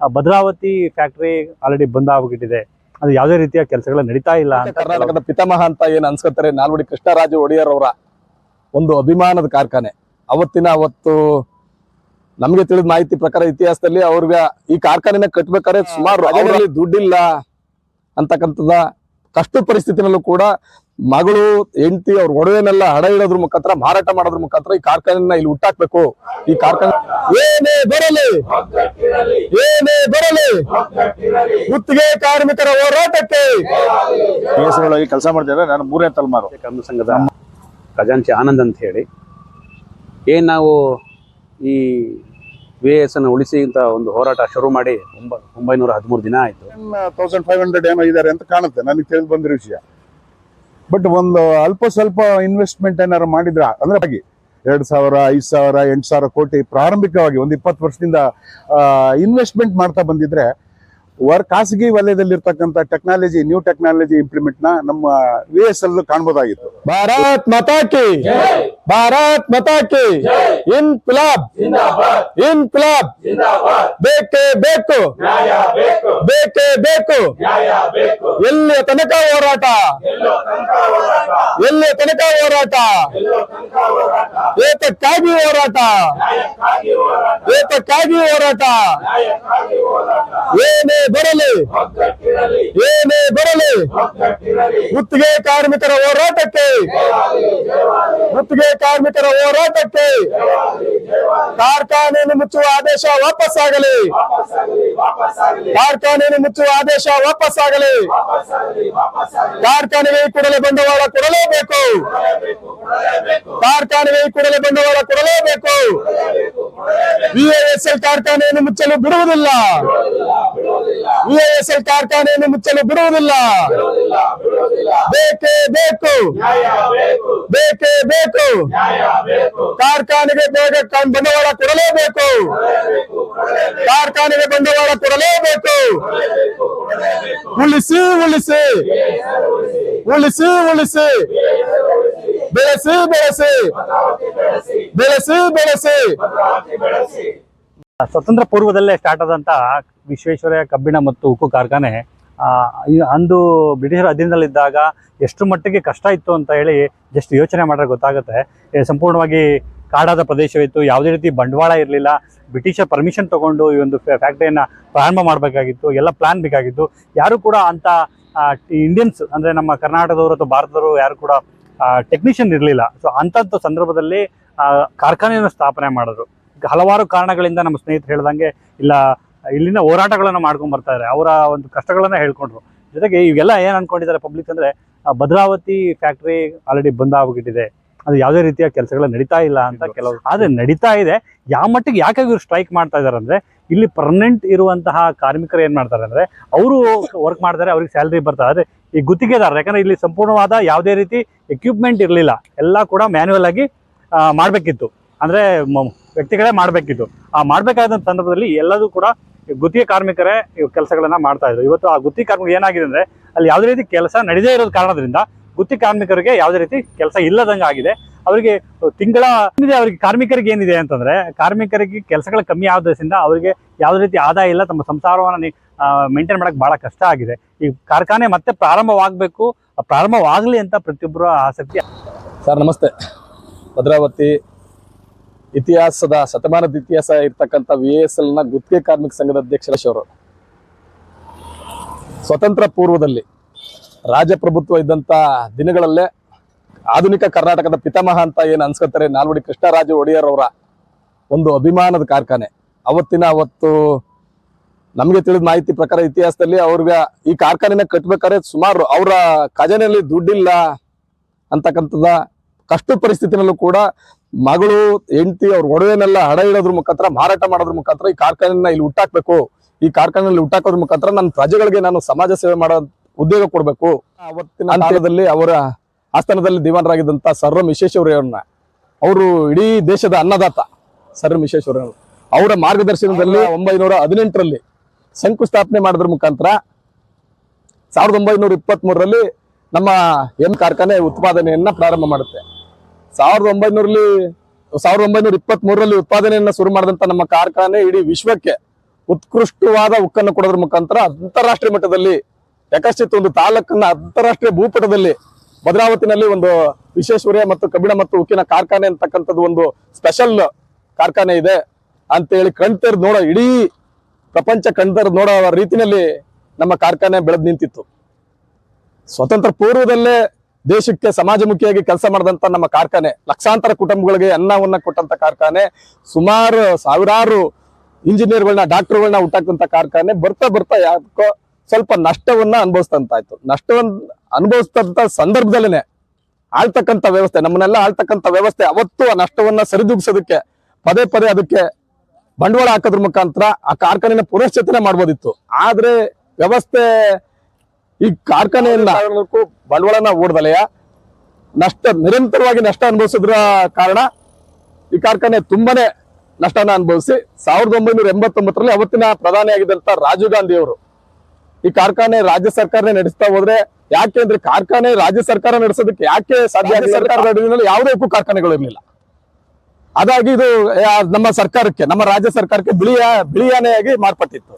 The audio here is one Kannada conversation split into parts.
ಆ, ಭದ್ರಾವತಿ ಫ್ಯಾಕ್ಟ್ರಿ ಆಲ್ರೆಡಿ ಬಂದ್ ಆಗ್ಬಿಟ್ಟಿದೆ. ಅದು ಯಾವುದೇ ರೀತಿಯ ಕೆಲಸಗಳು ನಡೀತಾ ಇಲ್ಲ ಅಂತ ಕರ್ನಾಟಕದ ಪಿತಾಮಹ ಅಂತ ಏನ್ ಅನ್ಸ್ಕೊತಾರೆ? ನಾಲ್ವಡಿ ಕೃಷ್ಣರಾಜ ಒಡೆಯರ್ ಅವರ ಒಂದು ಅಭಿಮಾನದ ಕಾರ್ಖಾನೆ. ಅವತ್ತಿನ ಅವತ್ತು ನಮ್ಗೆ ತಿಳಿದ ಮಾಹಿತಿ ಪ್ರಕಾರ ಇತಿಹಾಸದಲ್ಲಿ ಅವ್ರಿಗೆ ಈ ಕಾರ್ಖಾನೆನ ಕಟ್ಬೇಕಾದ್ರೆ ಸುಮಾರು ದುಡ್ಡಿಲ್ಲ ಅಂತಕ್ಕಂಥದ ಕಷ್ಟ ಪರಿಸ್ಥಿತಿನಲ್ಲೂ ಕೂಡ ಮಗಳು ಹೆಂಡತಿ ಅವ್ರ ಒಡವೆನೆಲ್ಲ ಹಣ ಇಡೋದ್ರ ಮುಖಾಂತರ ಮಾರಾಟ ಮಾಡೋದ್ರ ಮುಖಾಂತರ ಈ ಕಾರ್ಖಾನೆನ ಇಲ್ಲಿ ಹುಟ್ಟಾಕ್ಬೇಕು. ಈ ಕಾರ್ಖಾನೆ ಏನೇ ಬರಲಿ ಏನೇ ಬರಲಿ ಗುತ್ತಿಗೆ ಕಾರ್ಮಿಕರ ಹೋರಾಟಕ್ಕೆ ಕೆಲಸಗಳಾಗಿ ಕೆಲಸ ಮಾಡ್ತಿದ್ರೆ ನಾನು ಮೂರನೇ ತಲೆಮಾರು. ಕರ್ಮ ಸಂಘದ ಖಜಾಂಚಿ ಆನಂದ್ ಅಂತ ಹೇಳಿ ಏನ್ ನಾವು ಈ ವಿ ಎಸ್ ಅನ್ನು ಉಳಿಸಿ ಅಂತ ಒಂದು ಹೋರಾಟ ಶುರು ಮಾಡಿ ಒಂಬ ಒಂಬೈನೂರ ಹದಿಮೂರು ದಿನ ಆಯ್ತು. ತೌಸಂಡ್ ಫೈವ್ ಹಂಡ್ರೆಡ್ ಏನೋ ಇದಾರೆ ಅಂತ ಕಾಣುತ್ತೆ. ನನಗೆ ತಿಳಿದು ಬಂದಿರೋ ವಿಷಯ. ಬಟ್ ಒಂದು ಅಲ್ಪ ಸ್ವಲ್ಪ ಇನ್ವೆಸ್ಟ್ಮೆಂಟ್ ಏನಾರು ಮಾಡಿದ್ರ ಅಂದ್ರೆ ಹಾಗೆ ಎರಡ್ ಸಾವಿರ ಐದ್ ಸಾವಿರ ಎಂಟು ಸಾವಿರ ಕೋಟಿ ಪ್ರಾರಂಭಿಕವಾಗಿ ಒಂದು ಇಪ್ಪತ್ತು ವರ್ಷದಿಂದ ಇನ್ವೆಸ್ಟ್ಮೆಂಟ್ ಮಾಡ್ತಾ ಬಂದಿದ್ರೆ ವರ್ ಖಾಸಗಿ ವಲಯದಲ್ಲಿರ್ತಕ್ಕಂಥ ಟೆಕ್ನಾಲಜಿ ನ್ಯೂ ಟೆಕ್ನಾಲಜಿ ಇಂಪ್ಲಿಮೆಂಟ್ನ ನಮ್ಮ ವಿ ಎಸ್ ಎಲ್ ಕಾಣ್ಬೋದಾಗಿತ್ತು. ಭಾರತ್ ಮಾತಾ ಕಿ ಭಾರತ್ ಇನ್ ಕಿ. ಇನ್ಕ್ಲಾಬ್ ಇನ್ಕ್ಲಾಬ್ ಬೇಕೇ ಬೇಕು. ಬೇಕೇ. ಬೇಕು ಎಲ್ಲಿಯ ತನಕ ಹೋರಾಟ. ಎಲ್ಲಿಯ ತನಕ ಹೋರಾಟ. ಏತಕ್ಕಾಗಿ ಹೋರಾಟ. ಏತಕ್ಕಾಗಿ ಹೋರಾಟ. ಏನೇ ಬರಲಿ. ಏನೇ ಬರಲಿ. ಗುತ್ತಿಗೆ ಕಾರ್ಮಿಕರ ಹೋರಾಟಕ್ಕೆ. ಗುತ್ತಿಗೆ ಕಾರ್ಮಿಕರ ಹೋರಾಟಕ್ಕೆ ಕಾರ್ಖಾನೆಯನ್ನು ಮುಚ್ಚುವ ಆದೇಶ ವಾಪಸ್ಸಾಗಲಿ ಕಾರ್ಖಾನೆಯನ್ನು ಮುಚ್ಚುವ ಆದೇಶ ವಾಪಸ್ಸಾಗಲಿ ಕಾರ್ಖಾನೆಗೆ ಕೂಡಲೇ ಬಂಡವಾಳ ಕೊಡಲೇಬೇಕು. ಕಾರ್ಖಾನೆಗೆ ಕೂಡಲೇ ಬಂಡವಾಳ ಕೊಡಲೇಬೇಕು. ವಿಎಎಸ್ಎಲ್ ಕಾರ್ಖಾನೆಯನ್ನು ಮುಚ್ಚಲು ಬಿಡುವುದಿಲ್ಲ. ವಿಎಎಸ್ಎಲ್ ಕಾರ್ಖಾನೆಯನ್ನು ಮುಚ್ಚಲು ಬಿಡುವುದಿಲ್ಲ. ಬೇಕೇ ಬೇಕು. ಬೇಕೇ ಬೇಕು. ಕಾರ್ಖಾನೆಗೆ ಬೇಗ ಬಂಡವಾಳ ಕೊಡಲೇಬೇಕು. ಕಾರ್ಖಾನೆಗೆ ಬಂಡವಾಳ ಕೊಡಲೇಬೇಕು. ಉಳಿಸಿ ಉಳಿಸಿ. ಉಳಿಸಿ ಉಳಿಸಿ. ಬೆಳೆಸಿ ಬೆಳೆಸಿ. ಬೆಳೆಸಿ. ಬೆಳೆಸಿ ಸ್ವತಂತ್ರ ಪೂರ್ವದಲ್ಲೇ ಸ್ಟಾರ್ಟ್ ಆದಂತ ವಿಶ್ವೇಶ್ವರಯ್ಯ ಕಬ್ಬಿಣ ಮತ್ತು ಉಕ್ಕು ಕಾರ್ಖಾನೆ ಅಂದು ಬ್ರಿಟಿಷರ ಅಧೀನದಲ್ಲಿದ್ದಾಗ ಎಷ್ಟು ಮಟ್ಟಿಗೆ ಕಷ್ಟ ಇತ್ತು ಅಂತ ಹೇಳಿ ಜಸ್ಟ್ ಯೋಚನೆ ಮಾಡಿದ್ರೆ ಗೊತ್ತಾಗುತ್ತೆ. ಸಂಪೂರ್ಣವಾಗಿ ಕಾಡಾದ ಪ್ರದೇಶವಿತ್ತು, ಯಾವುದೇ ರೀತಿ ಬಂಡವಾಳ ಇರಲಿಲ್ಲ. ಬ್ರಿಟಿಷರ್ ಪರ್ಮಿಷನ್ ತಗೊಂಡು ಈ ಒಂದು ಫ್ಯಾಕ್ಟ್ರಿಯನ್ನು ಪ್ರಾರಂಭ ಮಾಡಬೇಕಾಗಿತ್ತು, ಎಲ್ಲ ಪ್ಲಾನ್ ಬೇಕಾಗಿತ್ತು. ಯಾರು ಕೂಡ ಅಂತ ಇಂಡಿಯನ್ಸ್ ಅಂದರೆ ನಮ್ಮ ಕರ್ನಾಟಕದವರು ಅಥವಾ ಭಾರತದವರು ಯಾರು ಕೂಡ ಟೆಕ್ನಿಷಿಯನ್ ಇರಲಿಲ್ಲ. ಸೊ ಅಂಥದ್ದು ಸಂದರ್ಭದಲ್ಲಿ ಕಾರ್ಖಾನೆಯನ್ನು ಸ್ಥಾಪನೆ ಮಾಡಿದ್ರು. ಹಲವಾರು ಕಾರಣಗಳಿಂದ ನಮ್ಮ ಸ್ನೇಹಿತರು ಹೇಳ್ದಂಗೆ, ಇಲ್ಲ ಇಲ್ಲಿನ ಹೋರಾಟಗಳನ್ನು ಮಾಡ್ಕೊಂಡ್ ಬರ್ತಾ ಇದ್ದಾರೆ ಅವರ ಒಂದು ಕಷ್ಟಗಳನ್ನ ಹೇಳ್ಕೊಂಡ್ರು. ಜೊತೆಗೆ ಇವೆಲ್ಲ ಏನು ಅನ್ಕೊಂಡಿದ್ದಾರೆ ಪಬ್ಲಿಕ್ ಅಂದ್ರೆ ಭದ್ರಾವತಿ ಫ್ಯಾಕ್ಟ್ರಿ ಆಲ್ರೆಡಿ ಬಂದ್ ಆಗ್ಬಿಟ್ಟಿದೆ. ಅದು ಯಾವುದೇ ರೀತಿಯ ಕೆಲಸಗಳು ನಡೀತಾ ಇಲ್ಲ ಅಂತ ಕೆಲವರು ಆದರೆ ನಡೀತಾ ಇದೆ. ಯಾವ ಮಟ್ಟಿಗೆ ಯಾಕೆ ಇವರು ಸ್ಟ್ರೈಕ್ ಮಾಡ್ತಾ ಇದ್ದಾರೆ ಅಂದ್ರೆ ಇಲ್ಲಿ ಪರ್ಮನೆಂಟ್ ಇರುವಂತಹ ಕಾರ್ಮಿಕರು ಏನು ಮಾಡ್ತಾರೆ ಅಂದ್ರೆ ಅವರು ವರ್ಕ್ ಮಾಡ್ತಾರೆ ಅವ್ರಿಗೆ ಸ್ಯಾಲ್ರಿ ಬರ್ತಾರೆ. ಆದರೆ ಈ ಗುತ್ತಿಗೆದಾರರು ಯಾಕಂದ್ರೆ ಇಲ್ಲಿ ಸಂಪೂರ್ಣವಾದ ಯಾವುದೇ ರೀತಿ ಎಕ್ವಿಪ್ಮೆಂಟ್ ಇರಲಿಲ್ಲ. ಎಲ್ಲ ಕೂಡ ಮ್ಯಾನ್ಯುವಲ್ ಆಗಿ ಮಾಡಬೇಕಿತ್ತು. ಅಂದ್ರೆ ವ್ಯಕ್ತಿಗಳೇ ಮಾಡ್ಬೇಕಿತ್ತು. ಆ ಮಾಡ್ಬೇಕಾದ ಸಂದರ್ಭದಲ್ಲಿ ಎಲ್ಲದೂ ಕೂಡ ಗುತ್ತಿಗೆ ಕಾರ್ಮಿಕರೇ ಇವು ಕೆಲಸಗಳನ್ನ ಮಾಡ್ತಾ ಇದ್ರು. ಇವತ್ತು ಆ ಗುತ್ತಿಗೆ ಕಾರ್ಮಿಕ ಏನಾಗಿದೆ ಅಂದ್ರೆ ಅಲ್ಲಿ ಯಾವುದೇ ರೀತಿ ಕೆಲಸ ನಡೆದೇ ಇರೋದ್ ಕಾರಣದಿಂದ ಗುತ್ತಿಗೆ ಕಾರ್ಮಿಕರಿಗೆ ಯಾವುದೇ ರೀತಿ ಕೆಲಸ ಇಲ್ಲದಂಗೆ ಆಗಿದೆ. ಅವರಿಗೆ ತಿಂಗಳ ಏನಿದೆ, ಅವರಿಗೆ ಕಾರ್ಮಿಕರಿಗೆ ಏನಿದೆ ಅಂತಂದ್ರೆ ಕಾರ್ಮಿಕರಿಗೆ ಕೆಲಸಗಳು ಕಮ್ಮಿ ಆದ್ರಿಂದ ಅವರಿಗೆ ಯಾವುದೇ ರೀತಿ ಆದಾಯ ಇಲ್ಲ, ತಮ್ಮ ಸಂಸಾರವನ್ನು ಮೇಂಟೈನ್ ಮಾಡಕ್ ಬಹಳ ಕಷ್ಟ ಆಗಿದೆ. ಈ ಕಾರ್ಖಾನೆ ಮತ್ತೆ ಪ್ರಾರಂಭವಾಗಬೇಕು, ಪ್ರಾರಂಭವಾಗಲಿ ಅಂತ ಪ್ರತಿಯೊಬ್ಬರ ಆಸಕ್ತಿ. ಸರ್, ನಮಸ್ತೆ. ಭದ್ರಾವತಿ ಇತಿಹಾಸದ ಶತಮಾನದ ಇತಿಹಾಸ ಇರ್ತಕ್ಕಂಥ ವಿ ಎಸ್ ಎಲ್ನ ಗುತ್ತಿಗೆ ಕಾರ್ಮಿಕ ಸಂಘದ ಅಧ್ಯಕ್ಷರು ಸ್ವತಂತ್ರ ಪೂರ್ವದಲ್ಲಿ ರಾಜಪ್ರಭುತ್ವ ಇದ್ದಂತ ದಿನಗಳಲ್ಲೇ ಆಧುನಿಕ ಕರ್ನಾಟಕದ ಪಿತಾಮಹ ಅಂತ ಏನು ಅನ್ಸ್ಕೊತಾರೆ? ನಾಲ್ವಡಿ ಕೃಷ್ಣರಾಜ ಒಡೆಯರ್ ಅವರ ಒಂದು ಅಭಿಮಾನದ ಕಾರ್ಖಾನೆ. ಅವತ್ತಿನ ಅವತ್ತು ನಮಗೆ ತಿಳಿದ ಮಾಹಿತಿ ಪ್ರಕಾರ ಇತಿಹಾಸದಲ್ಲಿ ಅವ್ರಿಗೆ ಈ ಕಾರ್ಖಾನೆನ ಕಟ್ಬೇಕಾದ್ರೆ ಸುಮಾರು ಅವರ ಖಜಾನೆಯಲ್ಲಿ ದುಡ್ಡಿಲ್ಲ ಅಂತಕ್ಕಂಥದ ಕಷ್ಟ ಪರಿಸ್ಥಿತಿನಲ್ಲೂ ಕೂಡ ಮಗಳು ಹೆಂಡತಿ ಅವ್ರ ಒಡವೆನೆಲ್ಲ ಹಡ ಇಡೋದ್ರ ಮುಖಾಂತರ ಮಾರಾಟ ಮಾಡೋದ್ರ ಮುಖಾಂತರ ಈ ಕಾರ್ಖಾನೆನ ಇಲ್ಲಿ ಹುಟ್ಟಾಕ್ಬೇಕು. ಈ ಕಾರ್ಖಾನೆಯಲ್ಲಿ ಹುಟ್ಟಾಕೋದ್ರ ಮುಖಾಂತರ ನನ್ನ ಪ್ರಜೆಗಳಿಗೆ ನಾನು ಸಮಾಜ ಸೇವೆ ಮಾಡೋ ಉದ್ಯೋಗ ಕೊಡ್ಬೇಕು. ಅವತ್ತಿನ ಕಾಲದಲ್ಲಿ ಅವರ ಆಸ್ಥಾನದಲ್ಲಿ ದಿವಾನರಾಗಿದ್ದಂತ ಸರ್ ಎಂ ವಿಶ್ವೇಶ್ವರಯ್ಯವ್ರನ್ನ ಅವರು ಇಡೀ ದೇಶದ ಅನ್ನದಾತ ಸರ್ ಎಂ ವಿಶ್ವೇಶ್ವರಯ್ಯ ಅವರ ಮಾರ್ಗದರ್ಶನದಲ್ಲಿ ಒಂಬೈನೂರ ಹದಿನೆಂಟರಲ್ಲಿ ಶಂಕುಸ್ಥಾಪನೆ ಮಾಡೋದ್ರ ಮುಖಾಂತರ ಸಾವಿರದ ಒಂಬೈನೂರ ಇಪ್ಪತ್ತ್ ಮೂರರಲ್ಲಿ ನಮ್ಮ ಎಂ ಕಾರ್ಖಾನೆ ಉತ್ಪಾದನೆಯನ್ನ ಪ್ರಾರಂಭ ಮಾಡುತ್ತೆ. ಸಾವಿರದ ಒಂಬೈನೂರಲ್ಲಿ, ಸಾವಿರದ ಒಂಬೈನೂರ ಇಪ್ಪತ್ತ್ ಮೂರರಲ್ಲಿ ಉತ್ಪಾದನೆಯನ್ನ ಶುರು ಮಾಡಿದಂತ ನಮ್ಮ ಕಾರ್ಖಾನೆ ಇಡೀ ವಿಶ್ವಕ್ಕೆ ಉತ್ಕೃಷ್ಟವಾದ ಉಕ್ಕನ್ನು ಕೊಡೋದ್ರ ಮುಖಾಂತರ ಅಂತಾರಾಷ್ಟ್ರೀಯ ಮಟ್ಟದಲ್ಲಿ ಯಕಶ್ಚಿತ್ ಒಂದು ತಾಲೂಕನ್ನ ಅಂತಾರಾಷ್ಟ್ರೀಯ ಭೂಪಟದಲ್ಲಿ ಭದ್ರಾವತಿನಲ್ಲಿ ಒಂದು ವಿಶ್ವೇಶ್ವರಯ್ಯ ಮತ್ತು ಕಬ್ಬಿಣ ಮತ್ತು ಉಕ್ಕಿನ ಕಾರ್ಖಾನೆ ಅಂತಕ್ಕಂಥದ್ದು ಒಂದು ಸ್ಪೆಷಲ್ ಕಾರ್ಖಾನೆ ಇದೆ ಅಂತೇಳಿ ಕಣ್ತೆರೆದು ನೋಡೋ, ಇಡೀ ಪ್ರಪಂಚ ಕಣ್ತರ್ದು ನೋಡೋ ರೀತಿಯಲ್ಲಿ ನಮ್ಮ ಕಾರ್ಖಾನೆ ಬೆಳೆದು ನಿಂತಿತ್ತು. ಸ್ವತಂತ್ರ ಪೂರ್ವದಲ್ಲೇ ದೇಶಕ್ಕೆ ಸಮಾಜಮುಖಿಯಾಗಿ ಕೆಲಸ ಮಾಡಿದಂತ ನಮ್ಮ ಕಾರ್ಖಾನೆ, ಲಕ್ಷಾಂತರ ಕುಟುಂಬಗಳಿಗೆ ಅನ್ನವನ್ನ ಕೊಟ್ಟಂತ ಕಾರ್ಖಾನೆ, ಸುಮಾರು ಸಾವಿರಾರು ಇಂಜಿನಿಯರ್ಗಳನ್ನ, ಡಾಕ್ಟರ್ಗಳನ್ನ ಹುಟ್ಟಾಕಂತ ಕಾರ್ಖಾನೆ ಬರ್ತಾ ಬರ್ತಾ ಯಾಕೋ ಸ್ವಲ್ಪ ನಷ್ಟವನ್ನ ಅನುಭವಿಸ್ತಂತಾಯ್ತು ನಷ್ಟವನ್ನ ಅನುಭವಿಸ್ತಂತ ಸಂದರ್ಭದಲ್ಲೇನೆ ಆಳ್ತಕ್ಕಂಥ ವ್ಯವಸ್ಥೆ, ನಮ್ಮನ್ನೆಲ್ಲ ಆಳ್ತಕ್ಕಂಥ ವ್ಯವಸ್ಥೆ ಅವತ್ತು ಆ ನಷ್ಟವನ್ನ ಸರಿದೂಗಿಸೋದಕ್ಕೆ, ಪದೇ ಪದೇ ಅದಕ್ಕೆ ಬಂಡವಾಳ ಹಾಕೋದ್ರ ಮುಖಾಂತರ ಆ ಕಾರ್ಖಾನೆನ ಪುನಶ್ಚೇತನೆ ಮಾಡ್ಬೋದಿತ್ತು. ಆದ್ರೆ ವ್ಯವಸ್ಥೆ ಈ ಕಾರ್ಖಾನೆಯನ್ನ ಬಂಡವಾಳನ ಹೂಡ್ದಲಯ ನಷ್ಟ ನಿರಂತರವಾಗಿ ನಷ್ಟ ಅನುಭವಿಸಿದ್ರ ಕಾರಣ ಈ ಕಾರ್ಖಾನೆ ತುಂಬಾನೇ ನಷ್ಟನ ಅನುಭವಿಸಿ ಸಾವಿರದ ಒಂಬೈನೂರ ಎಂಬತ್ತೊಂಬತ್ತರಲ್ಲಿ ಅವತ್ತಿನ ಪ್ರಧಾನಿಯಾಗಿದ್ದಂತ ರಾಜೀವ್ ಗಾಂಧಿ ಅವರು ಈ ಕಾರ್ಖಾನೆ ರಾಜ್ಯ ಸರ್ಕಾರನೇ ನಡೆಸ್ತಾ ಹೋದ್ರೆ ಯಾಕೆ ಅಂದ್ರೆ ಕಾರ್ಖಾನೆ ರಾಜ್ಯ ಸರ್ಕಾರ ನಡೆಸೋದಕ್ಕೆ ಯಾಕೆ ಸಾಧ್ಯ ಸರ್ಕಾರ ಸರ್ಕಾರದ ಅಡಿಯಲ್ಲಿ ಯಾವುದೇ ಕಾರ್ಖಾನೆಗಳು ಇರಲಿಲ್ಲ. ಅದಾಗಿ ಇದು ನಮ್ಮ ಸರ್ಕಾರಕ್ಕೆ ನಮ್ಮ ರಾಜ್ಯ ಸರ್ಕಾರಕ್ಕೆ ಬಿಳಿಯ ಬಿಳಿಯಾನೆಯಾಗಿ ಮಾರ್ಪಟ್ಟಿತ್ತು.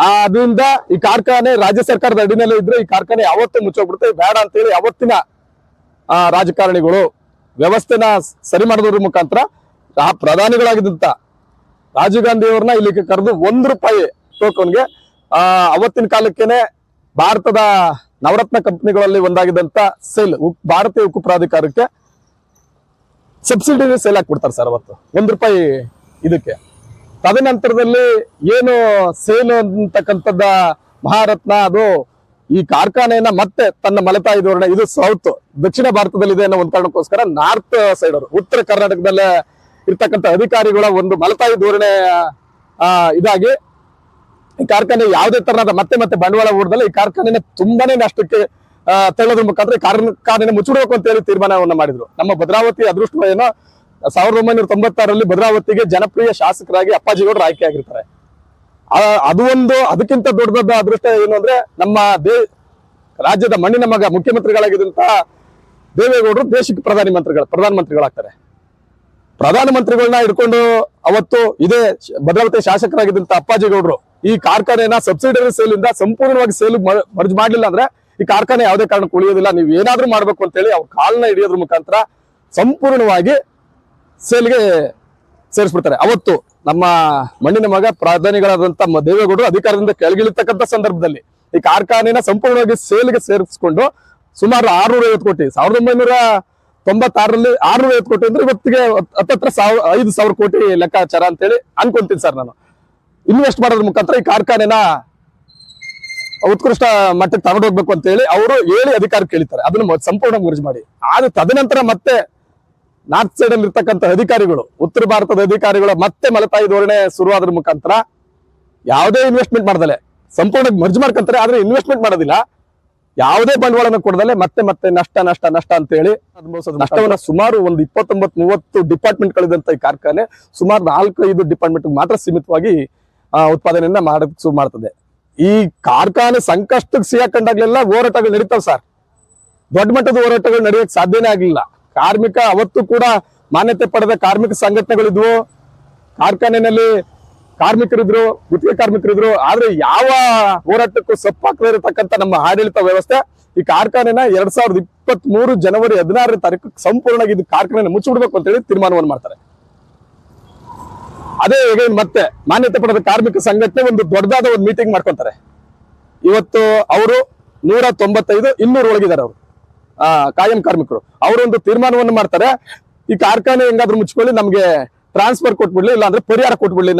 ಅದರಿಂದ ಈ ಕಾರ್ಖಾನೆ ರಾಜ್ಯ ಸರ್ಕಾರದ ಅಡಿನಲ್ಲೇ ಇದ್ರೆ ಈ ಕಾರ್ಖಾನೆ ಯಾವತ್ತೂ ಮುಚ್ಚೋಗ್ಬಿಡುತ್ತೆ. ಬೇಡ ಅಂತೇಳಿ ಅವತ್ತಿನ ಆ, ರಾಜಕಾರಣಿಗಳು ವ್ಯವಸ್ಥೆನ ಸರಿ ಮಾಡೋದ್ರ ಮುಖಾಂತರ ಆ ಪ್ರಧಾನಿಗಳಾಗಿದ್ದಂತ ರಾಜೀವ್ ಗಾಂಧಿ ಅವ್ರನ್ನ ಇಲ್ಲಿಗೆ ಕರೆದು ಒಂದು ರೂಪಾಯಿ ಟೋಕನ್ಗೆ ಆ ಅವತ್ತಿನ ಕಾಲಕ್ಕೇನೆ ಭಾರತದ ನವರತ್ನ ಕಂಪನಿಗಳಲ್ಲಿ ಒಂದಾಗಿದ್ದಂತ ಸೇಲ್ ಭಾರತೀಯ ಉಕ್ಕು ಪ್ರಾಧಿಕಾರಕ್ಕೆ ಸಬ್ಸಿಡಿ ಸೇಲ್ ಹಾಕ್ಬಿಡ್ತಾರೆ ಸರ್ ಅವತ್ತು. ಒಂದು ರೂಪಾಯಿ ಇದಕ್ಕೆ. ತದನಂತರದಲ್ಲಿ ಏನು ಸೇಲು ಅಂತಕ್ಕಂಥದ್ದ ಮಹಾರತ್ನ ಅದು ಈ ಕಾರ್ಖಾನೆಯನ್ನ ಮತ್ತೆ ತನ್ನ ಮಲತಾಯಿ ಧೋರಣೆ, ಇದು ಸೌತ್ ದಕ್ಷಿಣ ಭಾರತದಲ್ಲಿದೆ ಅನ್ನೋ ಒಂದು ಕಾರಣಕ್ಕೋಸ್ಕರ ನಾರ್ತ್ ಸೈಡ್ ಅವರು, ಉತ್ತರ ಕರ್ನಾಟಕದಲ್ಲೇ ಇರ್ತಕ್ಕಂಥ ಅಧಿಕಾರಿಗಳ ಒಂದು ಮಲತಾಯಿ ಧೋರಣೆ ಇದಾಗಿ ಈ ಕಾರ್ಖಾನೆ ಯಾವುದೇ ತರಹದ ಮತ್ತೆ ಮತ್ತೆ ಬಂಡವಾಳ ಹೂಡದಲ್ಲ ಈ ಕಾರ್ಖಾನೆನ ತುಂಬಾನೇ ನಷ್ಟಕ್ಕೆ ತಳ್ಳೋದ್ರ ಮುಖಾಂತರ ಕಾರ್ಖಾನೆ ಮುಚ್ಚಿಡಬೇಕು ಅಂತ ಹೇಳಿ ತೀರ್ಮಾನವನ್ನು ಮಾಡಿದ್ರು. ನಮ್ಮ ಭದ್ರಾವತಿ ಅದೃಷ್ಟ ಏನೋ ಸಾವಿರದ ಒಂಬೈನೂರ ತೊಂಬತ್ತಾರರಲ್ಲಿ ಭದ್ರಾವತಿಗೆ ಜನಪ್ರಿಯ ಶಾಸಕರಾಗಿ ಅಪ್ಪಾಜಿಗೌಡರು ಆಯ್ಕೆ ಆಗಿರ್ತಾರೆ. ಆ, ಅದು ಒಂದು ಅದಕ್ಕಿಂತ ದೊಡ್ಡದಾದ ಅದೃಷ್ಟ ಏನು ಅಂದ್ರೆ ನಮ್ಮ ದೇ ರಾಜ್ಯದ ಮಣ್ಣಿನ ಮಗ ಮುಖ್ಯಮಂತ್ರಿಗಳಾಗಿದ್ದಂತ ದೇವೇಗೌಡರು ದೇಶಕ್ಕೆ ಪ್ರಧಾನಿ ಮಂತ್ರಿಗಳು ಪ್ರಧಾನ ಮಂತ್ರಿಗಳಾಗ್ತಾರೆ ಪ್ರಧಾನಮಂತ್ರಿಗಳನ್ನ ಹಿಡ್ಕೊಂಡು ಅವತ್ತು ಇದೇ ಭದ್ರಾವತಿ ಶಾಸಕರಾಗಿದ್ದಂತ ಅಪ್ಪಾಜಿಗೌಡರು ಈ ಕಾರ್ಖಾನೆಯನ್ನ ಸಬ್ಸಿಡರಿ ಸೇಲ್ ಇಂದ ಸಂಪೂರ್ಣವಾಗಿ ಸೇಲ್ ಮರ್ಜ್ ಮಾಡ್ಲಿಲ್ಲ ಅಂದ್ರೆ ಈ ಕಾರ್ಖಾನೆ ಯಾವುದೇ ಕಾರಣಕ್ಕೂ ಉಳಿಯೋದಿಲ್ಲ. ನೀವು ಏನಾದ್ರೂ ಮಾಡ್ಬೇಕು ಅಂತೇಳಿ ಅವ್ರ ಕಾಲನ್ನ ಹಿಡಿಯೋದ್ರ ಮುಖಾಂತರ ಸಂಪೂರ್ಣವಾಗಿ ಸೇಲ್ಗೆ ಸೇರಿಸ್ಬಿಡ್ತಾರೆ. ಅವತ್ತು ನಮ್ಮ ಮಣ್ಣಿನ ಮಗ ಪ್ರಧಾನಿಗಳಾದಂತ ದೇವೇಗೌಡರು ಅಧಿಕಾರದಿಂದ ಕೆಳಗಿಳಿತಕ್ಕಂಥ ಸಂದರ್ಭದಲ್ಲಿ ಈ ಕಾರ್ಖಾನೆನ ಸಂಪೂರ್ಣವಾಗಿ ಸೇಲ್ಗೆ ಸೇರಿಸ್ಕೊಂಡು ಸುಮಾರು ಆರ್ನೂರ ಐವತ್ತು ಕೋಟಿ, ಸಾವಿರದ ಒಂಬೈನೂರ ತೊಂಬತ್ತಾರರಲ್ಲಿ ಆರ್ನೂರ ಐವತ್ತು ಕೋಟಿ ಅಂದ್ರೆ ಇವತ್ತಿಗೆ ಹತ್- ಹತ್ತತ್ರ ಐದು ಸಾವಿರ ಕೋಟಿ ಲೆಕ್ಕಾಚಾರ ಅಂತೇಳಿ ಅನ್ಕೊಂತೀನಿ ಸರ್ ನಾನು. ಇನ್ವೆಸ್ಟ್ ಮಾಡೋದ್ರ ಮುಖಾಂತರ ಈ ಕಾರ್ಖಾನೆನ ಉತ್ಕೃಷ್ಟ ಮಟ್ಟಕ್ಕೆ ತಗೊಂಡೋಗ್ಬೇಕು ಅಂತ ಹೇಳಿ ಅವರು ಹೇಳಿ ಅಧಿಕಾರ ಕೇಳಿತಾರೆ ಅದನ್ನ ಸಂಪೂರ್ಣ ಗುರುಜು ಮಾಡಿ. ಆದ್ರೆ ತದನಂತರ ಮತ್ತೆ ನಾರ್ತ್ ಸೈಡ್ ಅಲ್ಲಿ ಇರ್ತಕ್ಕಂಥ ಅಧಿಕಾರಿಗಳು, ಉತ್ತರ ಭಾರತದ ಅಧಿಕಾರಿಗಳು ಮತ್ತೆ ಮಲತಾಯಿ ಧೋರಣೆ ಶುರುವಾದ್ರ ಮುಖಾಂತರ ಯಾವುದೇ ಇನ್ವೆಸ್ಟ್ಮೆಂಟ್ ಮಾಡ್ದಲೆ. ಸಂಪೂರ್ಣ ಮರ್ಜ್ ಮಾಡ್ಕೊಂತಾರೆ, ಆದ್ರೆ ಇನ್ವೆಸ್ಟ್ಮೆಂಟ್ ಮಾಡೋದಿಲ್ಲ. ಯಾವುದೇ ಬಂಡವಾಳನ ಕೊಡದಲೆ ಮತ್ತೆ ಮತ್ತೆ ನಷ್ಟ ನಷ್ಟ ನಷ್ಟ ಅಂತ ಹೇಳಿ ನಷ್ಟವನ್ನ ಸುಮಾರು ಒಂದು ಇಪ್ಪತ್ತೊಂಬತ್ತು, ಮೂವತ್ತು ಡಿಪಾರ್ಟ್ಮೆಂಟ್ ಗಳಿದಂತ ಈ ಕಾರ್ಖಾನೆ ಸುಮಾರು ನಾಲ್ಕು, ಐದು ಡಿಪಾರ್ಟ್ಮೆಂಟ್ ಮಾತ್ರ ಸೀಮಿತವಾಗಿ ಉತ್ಪಾದನೆಯನ್ನ ಮಾಡಕ್ ಶುರು ಮಾಡ್ತದೆ. ಈ ಕಾರ್ಖಾನೆ ಸಂಕಷ್ಟಕ್ಕೆ ಸಿಗಾಕೊಂಡಾಗ್ಲೆಲ್ಲ ಹೋರಾಟಗಳು ನಡೀತಾವ್ ಸರ್. ದೊಡ್ಡ ಮಟ್ಟದ ಹೋರಾಟಗಳು ನಡೆಯಕ್ ಸಾಧ್ಯನೇ ಆಗ್ಲಿಲ್ಲ. ಕಾರ್ಮಿಕ ಅವತ್ತು ಕೂಡ ಮಾನ್ಯತೆ ಪಡೆದ ಕಾರ್ಮಿಕ ಸಂಘಟನೆಗಳಿದ್ವು. ಕಾರ್ಖಾನೆನಲ್ಲಿ ಕಾರ್ಮಿಕರಿದ್ರು, ಗುತ್ತಿಗೆ ಕಾರ್ಮಿಕರಿದ್ರು. ಆದ್ರೆ ಯಾವ ಹೋರಾಟಕ್ಕೂ ಸಪ್ಪಾಕದೇ ಇರತಕ್ಕಂತ ನಮ್ಮ ಆಡಳಿತ ವ್ಯವಸ್ಥೆ ಈ ಕಾರ್ಖಾನೆನ ಎರಡ್ ಸಾವಿರದ ಇಪ್ಪತ್ತ್ ಮೂರು ಜನವರಿ ಹದಿನಾರನೇ ತಾರೀಕು ಸಂಪೂರ್ಣವಾಗಿ ಇದು ಕಾರ್ಖಾನೆ ಮುಚ್ಚಿಬಿಡ್ಬೇಕು ಅಂತ ಹೇಳಿ ತೀರ್ಮಾನವನ್ನು ಮಾಡ್ತಾರೆ. ಅದೇ ಈಗ ಮತ್ತೆ ಮಾನ್ಯತೆ ಪಡೆದ ಕಾರ್ಮಿಕ ಸಂಘಟನೆ ಒಂದು ದೊಡ್ಡದಾದ ಒಂದು ಮೀಟಿಂಗ್ ಮಾಡ್ಕೊಂತಾರೆ. ಇವತ್ತು ಅವರು ನೂರ ತೊಂಬತ್ತೈದು, ಇನ್ನೂರು ಒಳಗಿದ್ದಾರೆ ಅವರು. ಕಾಯಂ ಕಾರ್ಮಿಕರು. ಅವರೊಂದು ತೀರ್ಮಾನವನ್ನು ಮಾಡ್ತಾರೆ. ಈ ಕಾರ್ಖಾನೆ ಹೆಂಗಾದ್ರೂ ಮುಚ್ಕೊಳ್ಳಿ, ನಮ್ಗೆ ಟ್ರಾನ್ಸ್ಫರ್ ಕೊಟ್ಬಿಡ್ಲಿ ಇಲ್ಲ ಅಂದ್ರೆ ಪರಿಹಾರ ಕೊಟ್ಬಿಡ್ಲಿ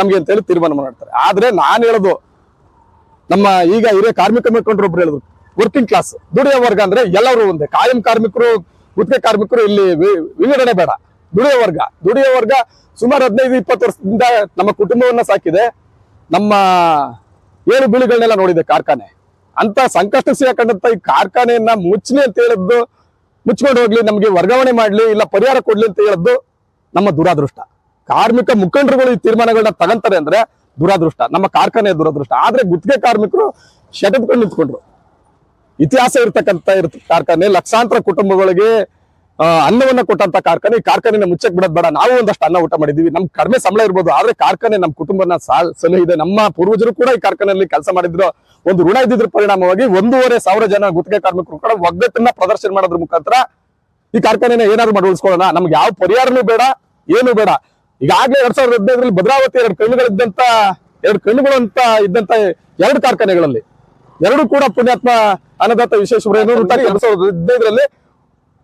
ನಮಗೆ ಅಂತ ಹೇಳಿ ತೀರ್ಮಾನ ಮಾಡ್ತಾರೆ. ಆದ್ರೆ ನಾನು ಹೇಳೋದು, ನಮ್ಮ ಈಗ ಹಿರಿಯ ಕಾರ್ಮಿಕ ಮುಖಂಡರು ಒಬ್ರು ಹೇಳಿದ್ರು ವರ್ಕಿಂಗ್ ಕ್ಲಾಸ್ ದುಡಿಯೋ ವರ್ಗ ಅಂದ್ರೆ ಎಲ್ಲರೂ ಒಂದೇ. ಕಾಯಂ ಕಾರ್ಮಿಕರು, ಗುತ್ತಿಗೆ ಕಾರ್ಮಿಕರು ಇಲ್ಲಿ ವಿಂಗಡಣೆ ಬೇಡ. ದುಡಿಯೋ ವರ್ಗ. ದುಡಿಯೋ ವರ್ಗ ಸುಮಾರು ಹದಿನೈದು, ಇಪ್ಪತ್ತು ವರ್ಷದಿಂದ ನಮ್ಮ ಕುಟುಂಬವನ್ನ ಸಾಕಿದೆ. ನಮ್ಮ ಏಳು ಬೀಳುಗಳನ್ನೆಲ್ಲ ನೋಡಿದೆ ಕಾರ್ಖಾನೆ. ಅಂತ ಸಂಕಷ್ಟ ಸಿಗಾಕೊಂಡಂತ ಈ ಕಾರ್ಖಾನೆಯನ್ನ ಮುಚ್ಚಲಿ ಅಂತ ಹೇಳಿದ್ದು, ಮುಚ್ಕೊಂಡು ಹೋಗ್ಲಿ, ನಮ್ಗೆ ವರ್ಗಾವಣೆ ಮಾಡ್ಲಿ, ಇಲ್ಲ ಪರಿಹಾರ ಕೊಡ್ಲಿ ಅಂತ ಹೇಳಿದ್ದು ನಮ್ಮ ದುರಾದೃಷ್ಟ. ಕಾರ್ಮಿಕ ಮುಖಂಡರುಗಳು ಈ ತೀರ್ಮಾನಗಳನ್ನ ತಗಂತಾರೆ ಅಂದ್ರೆ ದುರಾದೃಷ್ಟ, ನಮ್ಮ ಕಾರ್ಖಾನೆಯ ದುರಾದೃಷ್ಟ. ಆದ್ರೆ ಗುತ್ತಿಗೆ ಕಾರ್ಮಿಕರು ಶಟದ್ಕೊಂಡು ನಿಂತ್ಕೊಂಡ್ರು. ಇತಿಹಾಸ ಇರ್ತಕ್ಕಂಥ ಇರ್ತ ಕಾರ್ಖಾನೆ ಲಕ್ಷಾಂತರ ಕುಟುಂಬಗಳಿಗೆ ಅನ್ನವನ್ನ ಕೊಟ್ಟಂತ ಕಾರ್ಖಾನೆ, ಈ ಕಾರ್ಖಾನೆನ ಮುಚ್ಚಕ್ ಬಿಡೋದ್ ಬೇಡ. ನಾವು ಒಂದಷ್ಟು ಅನ್ನ ಊಟ ಮಾಡಿದೀವಿ. ನಮ್ ಕಡಿಮೆ ಸಂಬಳ ಇರ್ಬೋದು, ಆದ್ರೆ ಕಾರ್ಖಾನೆ ನಮ್ ಕುಟುಂಬನ ಸಲಹಿದೆ ನಮ್ಮ ಪೂರ್ವಜರು ಕೂಡ ಈ ಕಾರ್ಖಾನೆಯಲ್ಲಿ ಕೆಲಸ ಮಾಡಿದ್ರು. ಒಂದು ಋಣ ಇದ್ದಿದ್ರ ಪರಿಣಾಮವಾಗಿ ಒಂದೂವರೆ ಸಾವಿರ ಜನ ಗುತ್ತಿಗೆ ಕಾರ್ಮಿಕರು ಕೂಡ ಒಗ್ಗಟ್ಟನ್ನ ಪ್ರದರ್ಶನ ಮಾಡೋದ್ರ ಮುಖಾಂತರ ಈ ಕಾರ್ಖಾನೆನ ಏನಾದ್ರು ಮಾಡಿ ಉಳಿಸ್ಕೊಳ್ಳೋಣ. ನಮ್ಗೆ ಯಾವ ಪರಿಹಾರನೂ ಬೇಡ, ಏನು ಬೇಡ. ಈಗಾಗಲೇ ಎರಡ್ ಸಾವಿರದ ಹದಿನೈದರಲ್ಲಿ ಭದ್ರಾವತಿ ಎರಡು ಕಣ್ಣುಗಳಿದ್ದಂತ, ಎರಡು ಕಣ್ಣುಗಳು ಅಂತ ಇದ್ದಂತ ಎರಡು ಕಾರ್ಖಾನೆಗಳಲ್ಲಿ. ಎರಡು ಕೂಡ ಪುಣ್ಯಾತ್ಮ, ಅನ್ನದಾತ ವಿಶೇಷ ಎರಡ್ ಸಾವಿರದ ಹದಿನೈದರಲ್ಲಿ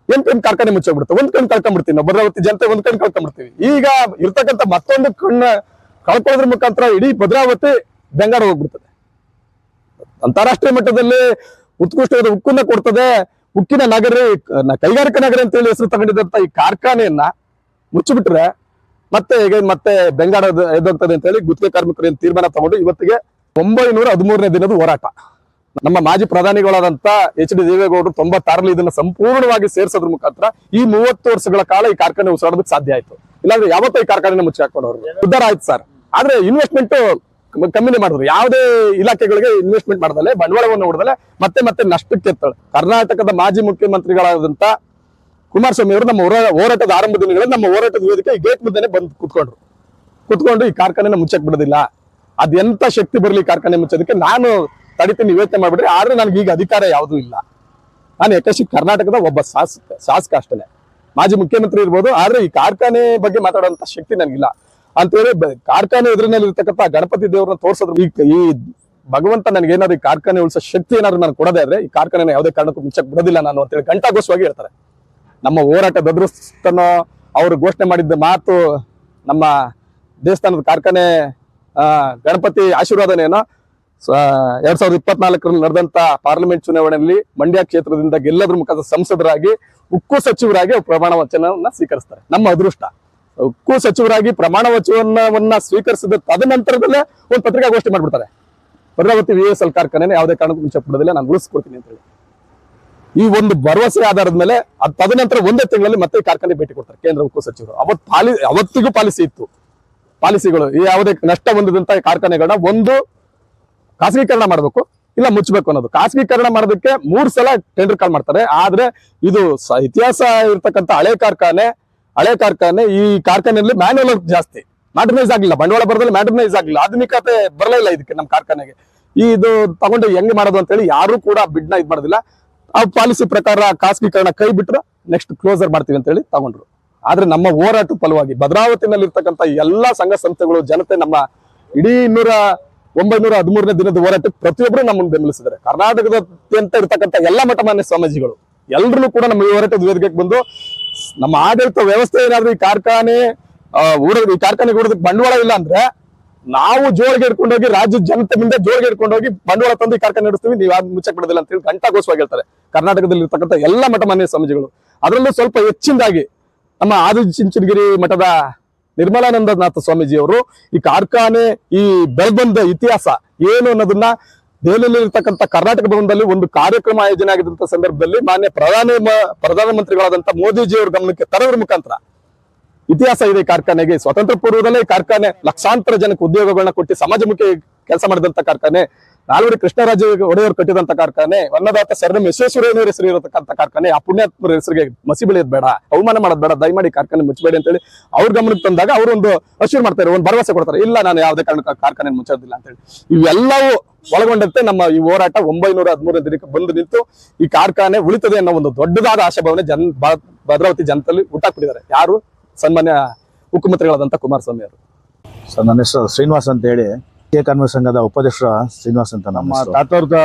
ಎಂಟು ಕಣ್ಣು ಕಾರ್ಖಾನೆ ಮುಚ್ಚೋಗ್ಬಿಡುತ್ತೆ ಒಂದ್ ಕಣ್ಣು ಕಳ್ಕೊಂಡ್ಬಿಡ್ತೀವಿ ನಾವು. ಭದ್ರಾವತಿ ಜನತೆ ಒಂದ್ ಕಣ್ಣು ಕಳ್ಕೊಂಡ್ಬಿಡ್ತೀವಿ ಈಗ ಇರ್ತಕ್ಕಂಥ ಮತ್ತೊಂದು ಕಣ್ಣ ಕಳ್ಕೊಳ್ಳೋದ್ರ ಮುಖಾಂತರ ಇಡೀ ಭದ್ರಾವತಿ ಬೆಂಗಾರ ಹೋಗ್ಬಿಡ್ತದೆ. ಅಂತಾರಾಷ್ಟ್ರೀಯ ಮಟ್ಟದಲ್ಲಿ ಉತ್ಕೃಷ್ಟವಾದ ಉಕ್ಕನ್ನ ಕೊಡ್ತದೆ. ಉಕ್ಕಿನ ನಗರ ಕೈಗಾರಿಕಾ ನಗರ ಅಂತ ಹೇಳಿ ಹೆಸರು ತಗೊಂಡಿದ್ದಂತ ಈ ಕಾರ್ಖಾನೆಯನ್ನ ಮುಚ್ಚಿಬಿಟ್ರೆ ಮತ್ತೆ ಈಗ ಮತ್ತೆ ಬೆಂಗಾಡ ಎದ್ದೋಗ್ತದೆ ಅಂತ ಹೇಳಿ ಗುತ್ತಿಗೆ ಕಾರ್ಮಿಕರು ತೀರ್ಮಾನ ತಗೊಂಡು ಇವತ್ತಿಗೆ ಒಂಬೈನೂರ ಹದಿಮೂರನೇ ದಿನದ ಹೋರಾಟ. ನಮ್ಮ ಮಾಜಿ ಪ್ರಧಾನಿಗಳಾದಂತ ಎಚ್ ಡಿ ದೇವೇಗೌಡರು ತೊಂಬತ್ತಾರಲ್ಲಿ ಇದನ್ನ ಸಂಪೂರ್ಣವಾಗಿ ಸೇರಿಸೋದ್ರ ಮುಖಾಂತರ ಈ ಮೂವತ್ತು ವರ್ಷಗಳ ಕಾಲ ಈ ಕಾರ್ಖಾನೆ ಉಸಿರಾಡೋದಕ್ಕೆ ಸಾಧ್ಯ ಆಯ್ತು. ಇಲ್ಲಾಂದ್ರೆ ಯಾವತ್ತೂ ಈ ಕಾರ್ಖಾನೆ ಮುಚ್ಚಿ ಹಾಕೊಂಡವ್ರು ಉದ್ದಾರ ಆಯ್ತು ಸರ್. ಆದ್ರೆ ಇನ್ವೆಸ್ಟ್ಮೆಂಟ್ ಕಮ್ಮಿನೇ ಮಾಡಿದ್ರು. ಯಾವುದೇ ಇಲಾಖೆಗಳಿಗೆ ಇನ್ವೆಸ್ಟ್ಮೆಂಟ್ ಮಾಡದಲ್ಲೇ, ಬಂಡವಾಳವನ್ನು ಹೊಡೆದಲೆ ಮತ್ತೆ ಮತ್ತೆ ನಷ್ಟಕ್ಕೆ ಎತ್ತಳು ಕರ್ನಾಟಕದ ಮಾಜಿ ಮುಖ್ಯಮಂತ್ರಿಗಳಾದಂತ ಕುಮಾರಸ್ವಾಮಿ ಅವರು ನಮ್ಮ ಹೋರಾ- ಹೋರಾಟದ ಆರಂಭ ದಿನಗಳಲ್ಲಿ ನಮ್ಮ ಹೋರಾಟದ ವೇದಿಕೆ ಗೇಟ್ ಮುಂದೆನೆ ಬಂದು ಕುತ್ಕೊಂಡ್ರು. ಕುತ್ಕೊಂಡು ಈ ಕಾರ್ಖಾನೆ ಮುಚ್ಚಕ್ ಬಿಡೋದಿಲ್ಲ. ಅದೆಂತ ಶಕ್ತಿ ಬರಲಿ ಕಾರ್ಖಾನೆ ಮುಚ್ಚೋದಕ್ಕೆ? ನಾನು ತಡಿತೀನಿ ಯೋಚನೆ ಮಾಡ್ಬಿಟ್ರೆ, ಆದ್ರೆ ನನಗೆ ಈಗ ಅಧಿಕಾರ ಯಾವುದೂ ಇಲ್ಲ. ನಾನು ಯಕಶಿ ಕರ್ನಾಟಕದ ಒಬ್ಬ ಶಾಸಕ ಶಾಸಕ ಅಷ್ಟೇ ಮಾಜಿ ಮುಖ್ಯಮಂತ್ರಿ ಇರ್ಬೋದು, ಆದ್ರೆ ಈ ಕಾರ್ಖಾನೆ ಬಗ್ಗೆ ಮಾತಾಡುವಂತ ಶಕ್ತಿ ನನಗಿಲ್ಲ. ಅಂತ ಹೇಳಿ ಕಾರ್ಖಾನೆ ಎದುರಿನಲ್ಲಿ ಇರ್ತಕ್ಕಂಥ ಗಣಪತಿ ದೇವರನ್ನ ತೋರ್ಸೋದ್ರ ಈ ಈ ಭಗವಂತ ನನಗೆ ಏನಾದ್ರು ಈ ಕಾರ್ಖಾನೆ ಉಳಿಸ ಶಕ್ತಿ ಏನಾದ್ರು ನಾನು ಕೊಡದೇ ಆದ್ರೆ ಈ ಕಾರ್ಖಾನೆ ಯಾವುದೇ ಕಾರಣಕ್ಕೂ ಮುಂಚೆ ಬಿಡೋದಿಲ್ಲ ನಾನು ಅಂತೇಳಿ ಘಂಟಾಘೋಷವಾಗಿ ಹೇಳ್ತಾರೆ. ನಮ್ಮ ಹೋರಾಟ ಅದೃಷ್ಟನೋ ಅವರು ಘೋಷಣೆ ಮಾಡಿದ್ದ ಮಾತು ನಮ್ಮ ದೇವಸ್ಥಾನದ ಕಾರ್ಖಾನೆ ಗಣಪತಿ ಆಶೀರ್ವಾದನೇನೋ ಎರಡ್ ಸಾವಿರದ ಇಪ್ಪತ್ನಾಲ್ಕರಲ್ಲಿ ನಡೆದಂತ ಪಾರ್ಲಿಮೆಂಟ್ ಚುನಾವಣೆಯಲ್ಲಿ ಮಂಡ್ಯ ಕ್ಷೇತ್ರದಿಂದ ಗೆಲ್ಲದ್ರ ಮುಖಾಂತರ ಸಂಸದರಾಗಿ, ಉಕ್ಕು ಸಚಿವರಾಗಿ ಪ್ರಮಾಣ ವಚನವನ್ನ ಸ್ವೀಕರಿಸ್ತಾರೆ. ನಮ್ಮ ಅದೃಷ್ಟ. ಉಕ್ಕು ಸಚಿವರಾಗಿ ಪ್ರಮಾಣ ವಚನವನ್ನ ಸ್ವೀಕರಿಸಿದ ತದನಂತರದಲ್ಲೇ ಒಂದು ಪತ್ರಿಕಾಗೋಷ್ಠಿ ಮಾಡ್ಬಿಡ್ತಾರೆ. ಭದ್ರಾವತಿ ವಿ ಎಸ್ ಎಲ್ ಕಾರ್ಖಾನೆ ಯಾವುದೇ ಕಾರಣಕ್ಕೂ ಮುಂಚೆ ಬಿಡೋದಿಲ್ಲ ನಾನು ಉಳಿಸ್ಕೊಡ್ತೀನಿ ಅಂತ ಹೇಳಿ. ಈ ಒಂದು ಭರವಸೆ ಆಧಾರದ ಮೇಲೆ ಅದ್ ತದನಂತರ ಒಂದೇ ತಿಂಗಳಲ್ಲಿ ಮತ್ತೆ ಕಾರ್ಖಾನೆ ಭೇಟಿ ಕೊಡ್ತಾರೆ ಕೇಂದ್ರ ಉಕ್ಕು ಸಚಿವರು. ಅವತ್ ಪಾಲಿ, ಅವತ್ತಿಗೂ ಪಾಲಿಸಿ ಇತ್ತು. ಪಾಲಿಸಿಗಳು, ಈ ಯಾವುದೇ ನಷ್ಟ ಹೊಂದಿದಂತ ಕಾರ್ಖಾನೆಗಳನ್ನ ಒಂದು ಖಾಸಗೀಕರಣ ಮಾಡಬೇಕು ಇಲ್ಲ ಮುಚ್ಚಬೇಕು ಅನ್ನೋದು. ಖಾಸಗೀಕರಣ ಮಾಡೋದಕ್ಕೆ ಮೂರ್ ಸಲ ಟೆಂಡರ್ ಕಾಲ್ ಮಾಡ್ತಾರೆ. ಆದ್ರೆ ಇದು ಇತಿಹಾಸ ಇರ್ತಕ್ಕಂಥ ಹಳೆ ಕಾರ್ಖಾನೆ ಹಳೆ ಕಾರ್ಖಾನೆ ಈ ಕಾರ್ಖಾನೆಯಲ್ಲಿ ಮ್ಯಾನ್ಯಲ್ ಜಾಸ್ತಿ. ಮ್ಯಾಟರ್ನೈಸ್ ಆಗಿಲ್ಲ ಬಂಡವಾಳ ಬರದಲ್ಲಿ ಮ್ಯಾಟರ್ನೈಸ್ ಆಗಿಲ್ಲ ಆಧುನಿಕತೆ ಬರಲೇ ಇಲ್ಲ ಇದಕ್ಕೆ ನಮ್ಮ ಕಾರ್ಖಾನೆಗೆ. ಈ ಇದು ತಗೊಂಡು ಹೆಂಗ್ ಮಾಡೋದು ಅಂತ ಹೇಳಿ ಯಾರು ಕೂಡ ಬಿಡ್ನ ಇದ್ ಮಾಡೋದಿಲ್ಲ. ಆ ಪಾಲಿಸಿ ಪ್ರಕಾರ ಖಾಸಗೀಕರಣ ಕೈ ಬಿಟ್ರೆ ನೆಕ್ಸ್ಟ್ ಕ್ಲೋಸರ್ ಮಾಡ್ತೀವಿ ಅಂತ ಹೇಳಿ ತಗೊಂಡ್ರು. ಆದ್ರೆ ನಮ್ಮ ಹೋರಾಟದ ಫಲವಾಗಿ ಭದ್ರಾವತಿನಲ್ಲಿ ಇರ್ತಕ್ಕಂಥ ಎಲ್ಲಾ ಸಂಘ ಸಂಸ್ಥೆಗಳು, ಜನತೆ ನಮ್ಮ ಇಡೀ ಇನ್ನೂರ ಒಂಬೈನೂರ ಹದಿಮೂರನೇ ದಿನದ ಹೋರಾಟಕ್ಕೆ ಪ್ರತಿಯೊಬ್ಬರು ನಮ್ಮನ್ನು ಬೆಂಬಲಿಸಿದ್ದಾರೆ. ಕರ್ನಾಟಕದಾದ್ಯಂತ ಇರತಕ್ಕಂಥ ಎಲ್ಲ ಮಠಮಾನ್ಯ ಸ್ವಾಮೀಜಿಗಳು ಎಲ್ಲರೂ ಕೂಡ ನಮ್ಮ ಈ ಹೋರಾಟದ ವೇದಿಕೆಗೆ ಬಂದು ನಮ್ಮ ಆಡಳಿತ ವ್ಯವಸ್ಥೆ ಏನಾದ್ರೂ ಈ ಕಾರ್ಖಾನೆ ಊರ ಈ ಕಾರ್ಖಾನೆಗೆ ಹೊಡೋದಕ್ಕೆ ಬಂಡವಾಳ ಇಲ್ಲ ಅಂದ್ರೆ ನಾವು ಜೋಳಿಗೆ ಹಿಡ್ಕೊಂಡೋಗಿ ರಾಜ್ಯ ಜನತೆ ಮುಂದೆ ಜೋಳಿಗೆ ಹಿಡ್ಕೊಂಡೋಗಿ ಬಂಡವಾಳ ತಂದು ಈ ಕಾರ್ಖಾನೆ ನಡೆಸ್ತೀವಿ, ನೀವು ಯಾವ್ದು ಮುಚ್ಚಕ್ ಬಿಡೋದಿಲ್ಲ ಅಂತ ಹೇಳಿ ಘಂಟಾಘೋಷವಾಗಿ ಹೇಳ್ತಾರೆ. ಕರ್ನಾಟಕದಲ್ಲಿ ಇರ್ತಕ್ಕಂಥ ಎಲ್ಲ ಮಠಮಾನ್ಯ ಸ್ವಾಮೀಜಿಗಳು. ಅದರಲ್ಲೂ ಸ್ವಲ್ಪ ಹೆಚ್ಚಿನದಾಗಿ ನಮ್ಮ ಆದಿ ಚಿಂಚನಗಿರಿ ಮಠದ ನಿರ್ಮಲಾನಂದನಾಥ ಸ್ವಾಮೀಜಿಯವರು ಈ ಕಾರ್ಖಾನೆ, ಈ ಬೆಳ್ಬಂದ ಇತಿಹಾಸ ಏನು ಅನ್ನೋದನ್ನ ದೆಹಲಿಯಲ್ಲಿ ಇರತಕ್ಕಂತ ಕರ್ನಾಟಕ ಭವನದಲ್ಲಿ ಒಂದು ಕಾರ್ಯಕ್ರಮ ಆಯೋಜನೆ ಆಗಿದಂತ ಸಂದರ್ಭದಲ್ಲಿ ಮಾನ್ಯ ಪ್ರಧಾನ ಪ್ರಧಾನಮಂತ್ರಿಗಳಾದಂಥ ಮೋದಿಜಿಯವರ ಗಮನಕ್ಕೆ ತರೋದ್ರ ಮುಖಾಂತರ ಇತಿಹಾಸ ಇದೆ ಕಾರ್ಖಾನೆಗೆ. ಸ್ವಾತಂತ್ರ್ಯ ಪೂರ್ವದಲ್ಲೇ ಕಾರ್ಖಾನೆ ಲಕ್ಷಾಂತರ ಜನಕ್ಕೆ ಉದ್ಯೋಗಗಳನ್ನ ಕೊಟ್ಟು ಸಮಾಜಮುಖಿ ಕೆಲಸ ಮಾಡಿದಂತ ಕಾರ್ಖಾನೆ. ನಾಲ್ವಡಿ ಕೃಷ್ಣರಾಜ ಒಡೆಯವರು ಕಟ್ಟಿದಂತ ಕಾರ್ಖಾನೆ, ಅನ್ನದಾತ ಸರ್ನ ವಿಶ್ವೇಶ್ವರಯ್ಯನವರ ಹೆಸರು ಇರತಕ್ಕಂತ ಕಾರ್ಖಾನೆ, ಆ ಪುಣ್ಯಾತ್ಮರ ಹೆಸರಿಗೆ ಮಸಿ ಬೆಳೆಯೋದು ಬೇಡ, ಅವಮಾನ ಮಾಡೋದು ಬೇಡ, ದಯಮಾಡಿ ಕಾರ್ಖಾನೆ ಮುಚ್ಚಬೇಡಿ ಅಂತೇಳಿ ಅವ್ರ ಗಮನಕ್ಕೆ ತಂದಾಗ ಅವರೊಂದು ಅಶ್ಯೂರ್ ಮಾಡ್ತಾರೆ ಒಂದು ಭರವಸೆ ಕೊಡ್ತಾರೆ, ಇಲ್ಲ ನಾನು ಯಾವುದೇ ಕಾರಣ ಕಾರ್ಖಾನೆ ಮುಚ್ಚೋದಿಲ್ಲ ಅಂತೇಳಿ. ಇವೆಲ್ಲವೂ ಒಳಗೊಂಡಂತೆ ನಮ್ಮ ಈ ಹೋರಾಟ ಒಂಬೈನೂರ ಹದಿಮೂರನೇ ದಿನಕ್ಕೆ ಬಂದು ನಿಂತು ಈ ಕಾರ್ಖಾನೆ ಉಳಿತದೆ ಅನ್ನೋ ಒಂದು ದೊಡ್ಡದಾದ ಆಶಾಭಾವನೆ ಜನ್ ಭದ್ರಾವತಿ ಜನತೆಯಲ್ಲಿ ಹುಟ್ಟಾಕ್ಬಿಟ್ಟಿದ್ದಾರೆ ಯಾರು ಸನ್ಮಾನ್ಯ ಮುಖ್ಯಮಂತ್ರಿಗಳಾದಂತ ಕುಮಾರಸ್ವಾಮಿ ಅವರು? ಸರ್, ನನ್ನ ಹೆಸರು ಶ್ರೀನಿವಾಸ್ ಅಂತ ಹೇಳಿ ಕೆ ಕಾರ್ಮಿಕ ಸಂಘದ ಉಪಾಧ್ಯಕ್ಷ ಶ್ರೀನಿವಾಸ್ ಅಂತ ನಮ್ಮ ತಾತವ್ರದ ತಾತವ್ರ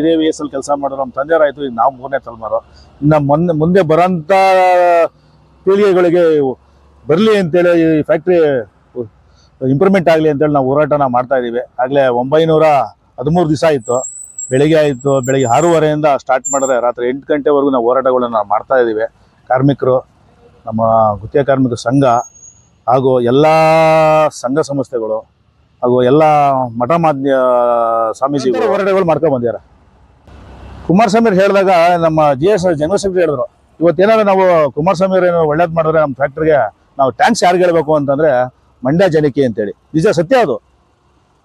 ಇದೇ ವಿ ಎಸ್ ಅಲ್ಲಿ ಕೆಲಸ ಮಾಡೋರು ನಮ್ಮ ತಂದೆಯವ್ರು ಈಗ ನಾವು ಮೂರನೇ ತಲೆಮಾರು. ಇನ್ನು ಮೊನ್ನೆ ಮುಂದೆ ಬರೋಂಥ ಪೀಳಿಗೆಗಳಿಗೆ ಬರಲಿ ಅಂತೇಳಿ ಈ ಫ್ಯಾಕ್ಟ್ರಿ ಇಂಪ್ರೂವ್ಮೆಂಟ್ ಆಗಲಿ ಅಂತೇಳಿ ನಾವು ಹೋರಾಟನ ಮಾಡ್ತಾ ಇದ್ದೀವಿ. ಆಗಲೇ ಒಂಬೈನೂರ ಹದಿಮೂರು ದಿವಸ ಆಯಿತು. ಬೆಳಿಗ್ಗೆ ಆಯಿತು ಬೆಳಿಗ್ಗೆ ಆರೂವರೆಯಿಂದ ಸ್ಟಾರ್ಟ್ ಮಾಡಿದ್ರೆ ರಾತ್ರಿ ಎಂಟು ಗಂಟೆವರೆಗೂ ನಾವು ಹೋರಾಟಗಳನ್ನ ಮಾಡ್ತಾ ಇದ್ದೀವಿ. ಕಾರ್ಮಿಕರು ನಮ್ಮ ಗುತ್ತಿಗೆ ಕಾರ್ಮಿಕ ಸಂಘ ಹಾಗೂ ಎಲ್ಲ ಸಂಘ ಸಂಸ್ಥೆಗಳು ಹಾಗೂ ಎಲ್ಲ ಮಠ ಮಾಧ್ಯ ಸ್ವಾಮೀಜಿ ಹೋರಾಟಗಳು ಮಾಡ್ಕೊಂಡ್ ಬಂದಿದ್ದಾರೆ ಕುಮಾರಸ್ವಾಮಿ ಹೇಳಿದಾಗ ನಮ್ಮ ಜಿ ಎಸ್ ಜನರಲ್ ಸೆಕ್ರೆಟರಿ ಹೇಳಿದ್ರು ಇವತ್ತೇನಾದ್ರು ನಾವು ಕುಮಾರಸ್ವಾಮಿ ಏನೋ ಒಳ್ಳೇದು ಮಾಡಿದ್ರೆ ನಮ್ಮ ಫ್ಯಾಕ್ಟ್ರಿಗೆ ನಾವು ಟ್ಯಾಂಕ್ಸ್ ಯಾರಿಗೆ ಹೇಳ್ಬೇಕು ಅಂತಂದ್ರೆ ಮಂಡ್ಯ ಜನಕ್ಕೆ ಅಂತೇಳಿ. ನಿಜ ಸತ್ಯ ಅದು.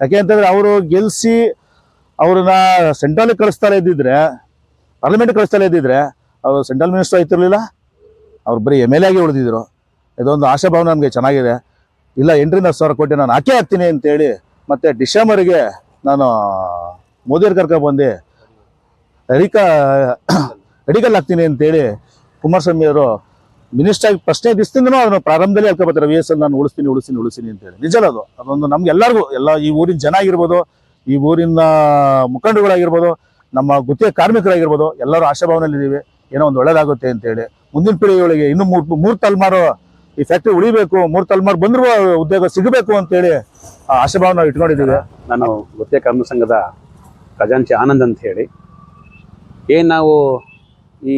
ಯಾಕೆ ಅಂತಂದ್ರೆ ಅವರು ಗೆಲ್ಸಿ ಅವ್ರನ್ನ ಸೆಂಟ್ರಲ್ ಕಳಿಸ್ತಾರೆ ಇದ್ದಿದ್ರೆ ಪಾರ್ಲಿಮೆಂಟ್ ಕಳಿಸ್ತಾರೆ ಇದ್ದಿದ್ರೆ ಅವರು ಸೆಂಟ್ರಲ್ ಮಿನಿಸ್ಟರ್ ಆಯ್ತಿರ್ಲಿಲ್ಲ ಅವ್ರು ಬರೀ ಎಂ ಎಲ್ ಆಗಿ ಉಳಿದಿದ್ರು. ಇದೊಂದು ಆಶಾಭಾವನೆ ನಮಗೆ ಚೆನ್ನಾಗಿದೆ. ಇಲ್ಲ, ಎಂಟರಿಂದ ಹತ್ತು ಸಾವಿರ ಕೋಟಿ ನಾನು ಹಾಕೇ ಹಾಕ್ತೀನಿ ಅಂತೇಳಿ ಮತ್ತೆ ಡಿಸೆಂಬರ್ಗೆ ನಾನು ಮೋದಿಯವ್ರ ಕರ್ಕೊಂಡು ಬಂದು ಅಡಿಕ ಅಡಿಕಲ್ ಹಾಕ್ತೀನಿ ಅಂತೇಳಿ ಕುಮಾರಸ್ವಾಮಿ ಅವರು ಮಿನಿಸ್ಟರ್ ಪ್ರಶ್ನೆ ದಿವಸದಿಂದನೂ ಅದನ್ನ ಪ್ರಾರಂಭದಲ್ಲಿ ಹೇಳ್ಕೊಬತ್ತಾರೆ ವಿ ಎಸ್ ಎಲ್ ನಾನು ಉಳಿಸ್ತೀನಿ ಉಳಿಸ್ತೀನಿ ಉಳಿಸ್ತೀನಿ ಅಂತೇಳಿ. ನಿಜ ಅದು. ಅದೊಂದು ನಮ್ಗೆ ಎಲ್ಲರಿಗೂ, ಎಲ್ಲ ಈ ಊರಿನ ಜನ ಆಗಿರ್ಬೋದು, ಈ ಊರಿನ ಮುಖಂಡರುಗಳಾಗಿರ್ಬೋದು, ನಮ್ಮ ಗುತ್ತಿಗೆ ಕಾರ್ಮಿಕರಾಗಿರ್ಬೋದು, ಎಲ್ಲರೂ ಆಶಾಭಾವನೆಯಲ್ಲಿದ್ದೀವಿ ಏನೋ ಒಂದು ಒಳ್ಳೇದಾಗುತ್ತೆ ಅಂತೇಳಿ. ಮುಂದಿನ ಪೀಳಿಗೆಗಳಿಗೆ ಇನ್ನೂ ಮೂರು ಮೂರು ತಲೆಮಾರು ಈ ಫ್ಯಾಕ್ಟ್ರಿ ಉಳಿಬೇಕು, ಮೂರ್ ತಲೆಮಾರು ಬಂದ್ರು ಉದ್ಯೋಗ ಸಿಗಬೇಕು ಅಂತೇಳಿ ಹೇಳಿ ಆಶಾಭಾವನೆ ನಾವು ಇಟ್ಕೊಂಡಿದ್ದೀವಿ. ನಾನು ಗುತ್ತಿಗೆ ಕರ್ಮ ಸಂಘದ ಖಜಾಂಚಿ ಆನಂದ್ ಅಂತ ಹೇಳಿ. ಏನು ನಾವು ಈ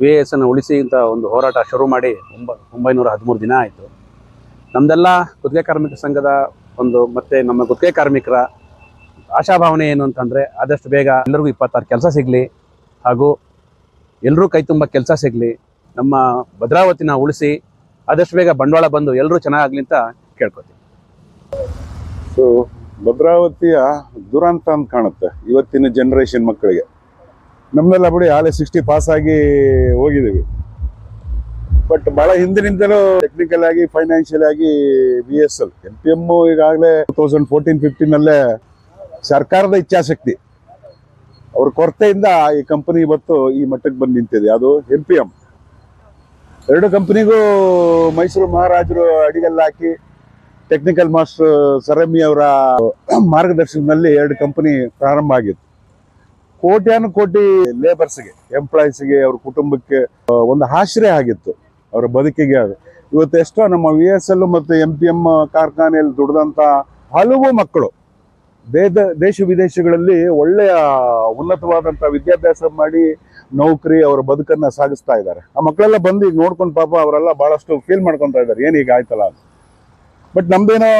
ವಿ ಎಸ್ ಅನ್ನು ಉಳಿಸಿ ಅಂತ ಒಂದು ಹೋರಾಟ ಶುರು ಮಾಡಿ ಒಂಬ, ಒಂಬೈನೂರ ಹದಿಮೂರು ದಿನ ಆಯಿತು. ನಮ್ದೆಲ್ಲ ಗುತ್ತಿಗೆ ಕಾರ್ಮಿಕ ಸಂಘದ ಒಂದು ಮತ್ತೆ ನಮ್ಮ ಗುತ್ತಿಗೆ ಕಾರ್ಮಿಕರ ಆಶಾಭಾವನೆ ಏನು ಅಂತಂದರೆ ಆದಷ್ಟು ಬೇಗ ಎಲ್ಲರಿಗೂ ಇಪ್ಪತ್ತಾರು ಕೆಲಸ ಸಿಗಲಿ ಹಾಗೂ ಎಲ್ಲರೂ ಕೈ ತುಂಬ ಕೆಲಸ ಸಿಗಲಿ, ನಮ್ಮ ಭದ್ರಾವತಿನ ಉಳಿಸಿ ಆದಷ್ಟು ಬೇಗ ಬಂಡವಾಳ ಬಂದು ಎಲ್ಲರೂ ಚೆನ್ನಾಗ್ಲಿ ಅಂತ ಕೇಳ್ಕೊತೀವಿ ಸೊ ಭದ್ರಾವತಿಯ ದುರಂತ ಅಂತ ಕಾಣುತ್ತೆ, ಇವತ್ತಿನ ಜನರೇಷನ್ ಮಕ್ಕಳಿಗೆ. ನಮ್ಮೆಲ್ಲ ಬಿಡಿ ಆಲೆ ಸಿಕ್ಸ್ಟಿ ಪಾಸ್ ಆಗಿ ಹೋಗಿದ್ದೀವಿ. ಬಟ್ ಬಹಳ ಹಿಂದಿನಿಂದಲೂ ಟೆಕ್ನಿಕಲ್ ಆಗಿ ಫೈನಾನ್ಷಿಯಲ್ ಆಗಿ B S L M P M ಈಗಾಗಲೇ ಟೂ ತೌಸಂಡ್ ಫೋರ್ಟೀನ್ ಫಿಫ್ಟೀನಲ್ಲೇ ಸರ್ಕಾರದ ಇಚ್ಛಾಶಕ್ತಿ. ಅವ್ರ ಕೊರತೆಯಿಂದ ಈ ಕಂಪನಿ ಇವತ್ತು ಈ ಮಟ್ಟಕ್ಕೆ ಬಂದು ನಿಂತಿದೆ. ಅದು ಎಂ ಪಿ ಎಂ ಎರಡು ಕಂಪನಿಗೂ ಮೈಸೂರು ಮಹಾರಾಜರು ಅಡಿಗೆಲ್ಲ ಹಾಕಿ ಟೆಕ್ನಿಕಲ್ ಮಾಸ್ಟರ್ ಸರಮಿ ಅವರ ಮಾರ್ಗದರ್ಶನದಲ್ಲಿ ಎರಡು ಕಂಪನಿ ಪ್ರಾರಂಭ ಆಗಿತ್ತು. ಕೋಟ್ಯಾನು ಕೋಟಿ ಲೇಬರ್ಸ್ಗೆ ಎಂಪ್ಲಾಯೀಸ್ಗೆ ಅವ್ರ ಕುಟುಂಬಕ್ಕೆ ಒಂದು ಆಶ್ರಯ ಆಗಿತ್ತು ಅವರ ಬದುಕಿಗೆ ಅದು. ಇವತ್ತು ಎಷ್ಟೋ ನಮ್ಮ ವಿ ಎಸ್ ಎಲ್ ಮತ್ತು ಎಂ ಪಿ ಎಂ ಕಾರ್ಖಾನೆಯಲ್ಲಿ ದುಡಿದಂತ ಹಲವು ಮಕ್ಕಳು ದೇಶ ವಿದೇಶಗಳಲ್ಲಿ ಒಳ್ಳೆಯ ಉನ್ನತವಾದಂಥ ವಿದ್ಯಾಭ್ಯಾಸ ಮಾಡಿ ನೌಕರಿ ಅವರ ಬದುಕನ್ನ ಸಾಗಿಸ್ತಾ ಇದ್ದಾರೆ. ಆ ಮಕ್ಕಳೆಲ್ಲ ಬಂದು ಈಗ ನೋಡ್ಕೊಂಡು ಪಾಪ ಅವರೆಲ್ಲ ಬಹಳಷ್ಟು ಫೀಲ್ ಮಾಡ್ಕೊಂತ ಇದ್ದಾರೆ. ಏನು ಈಗ ಆಯ್ತಲ್ಲ ಬಟ್ ನಮ್ದೇನೋ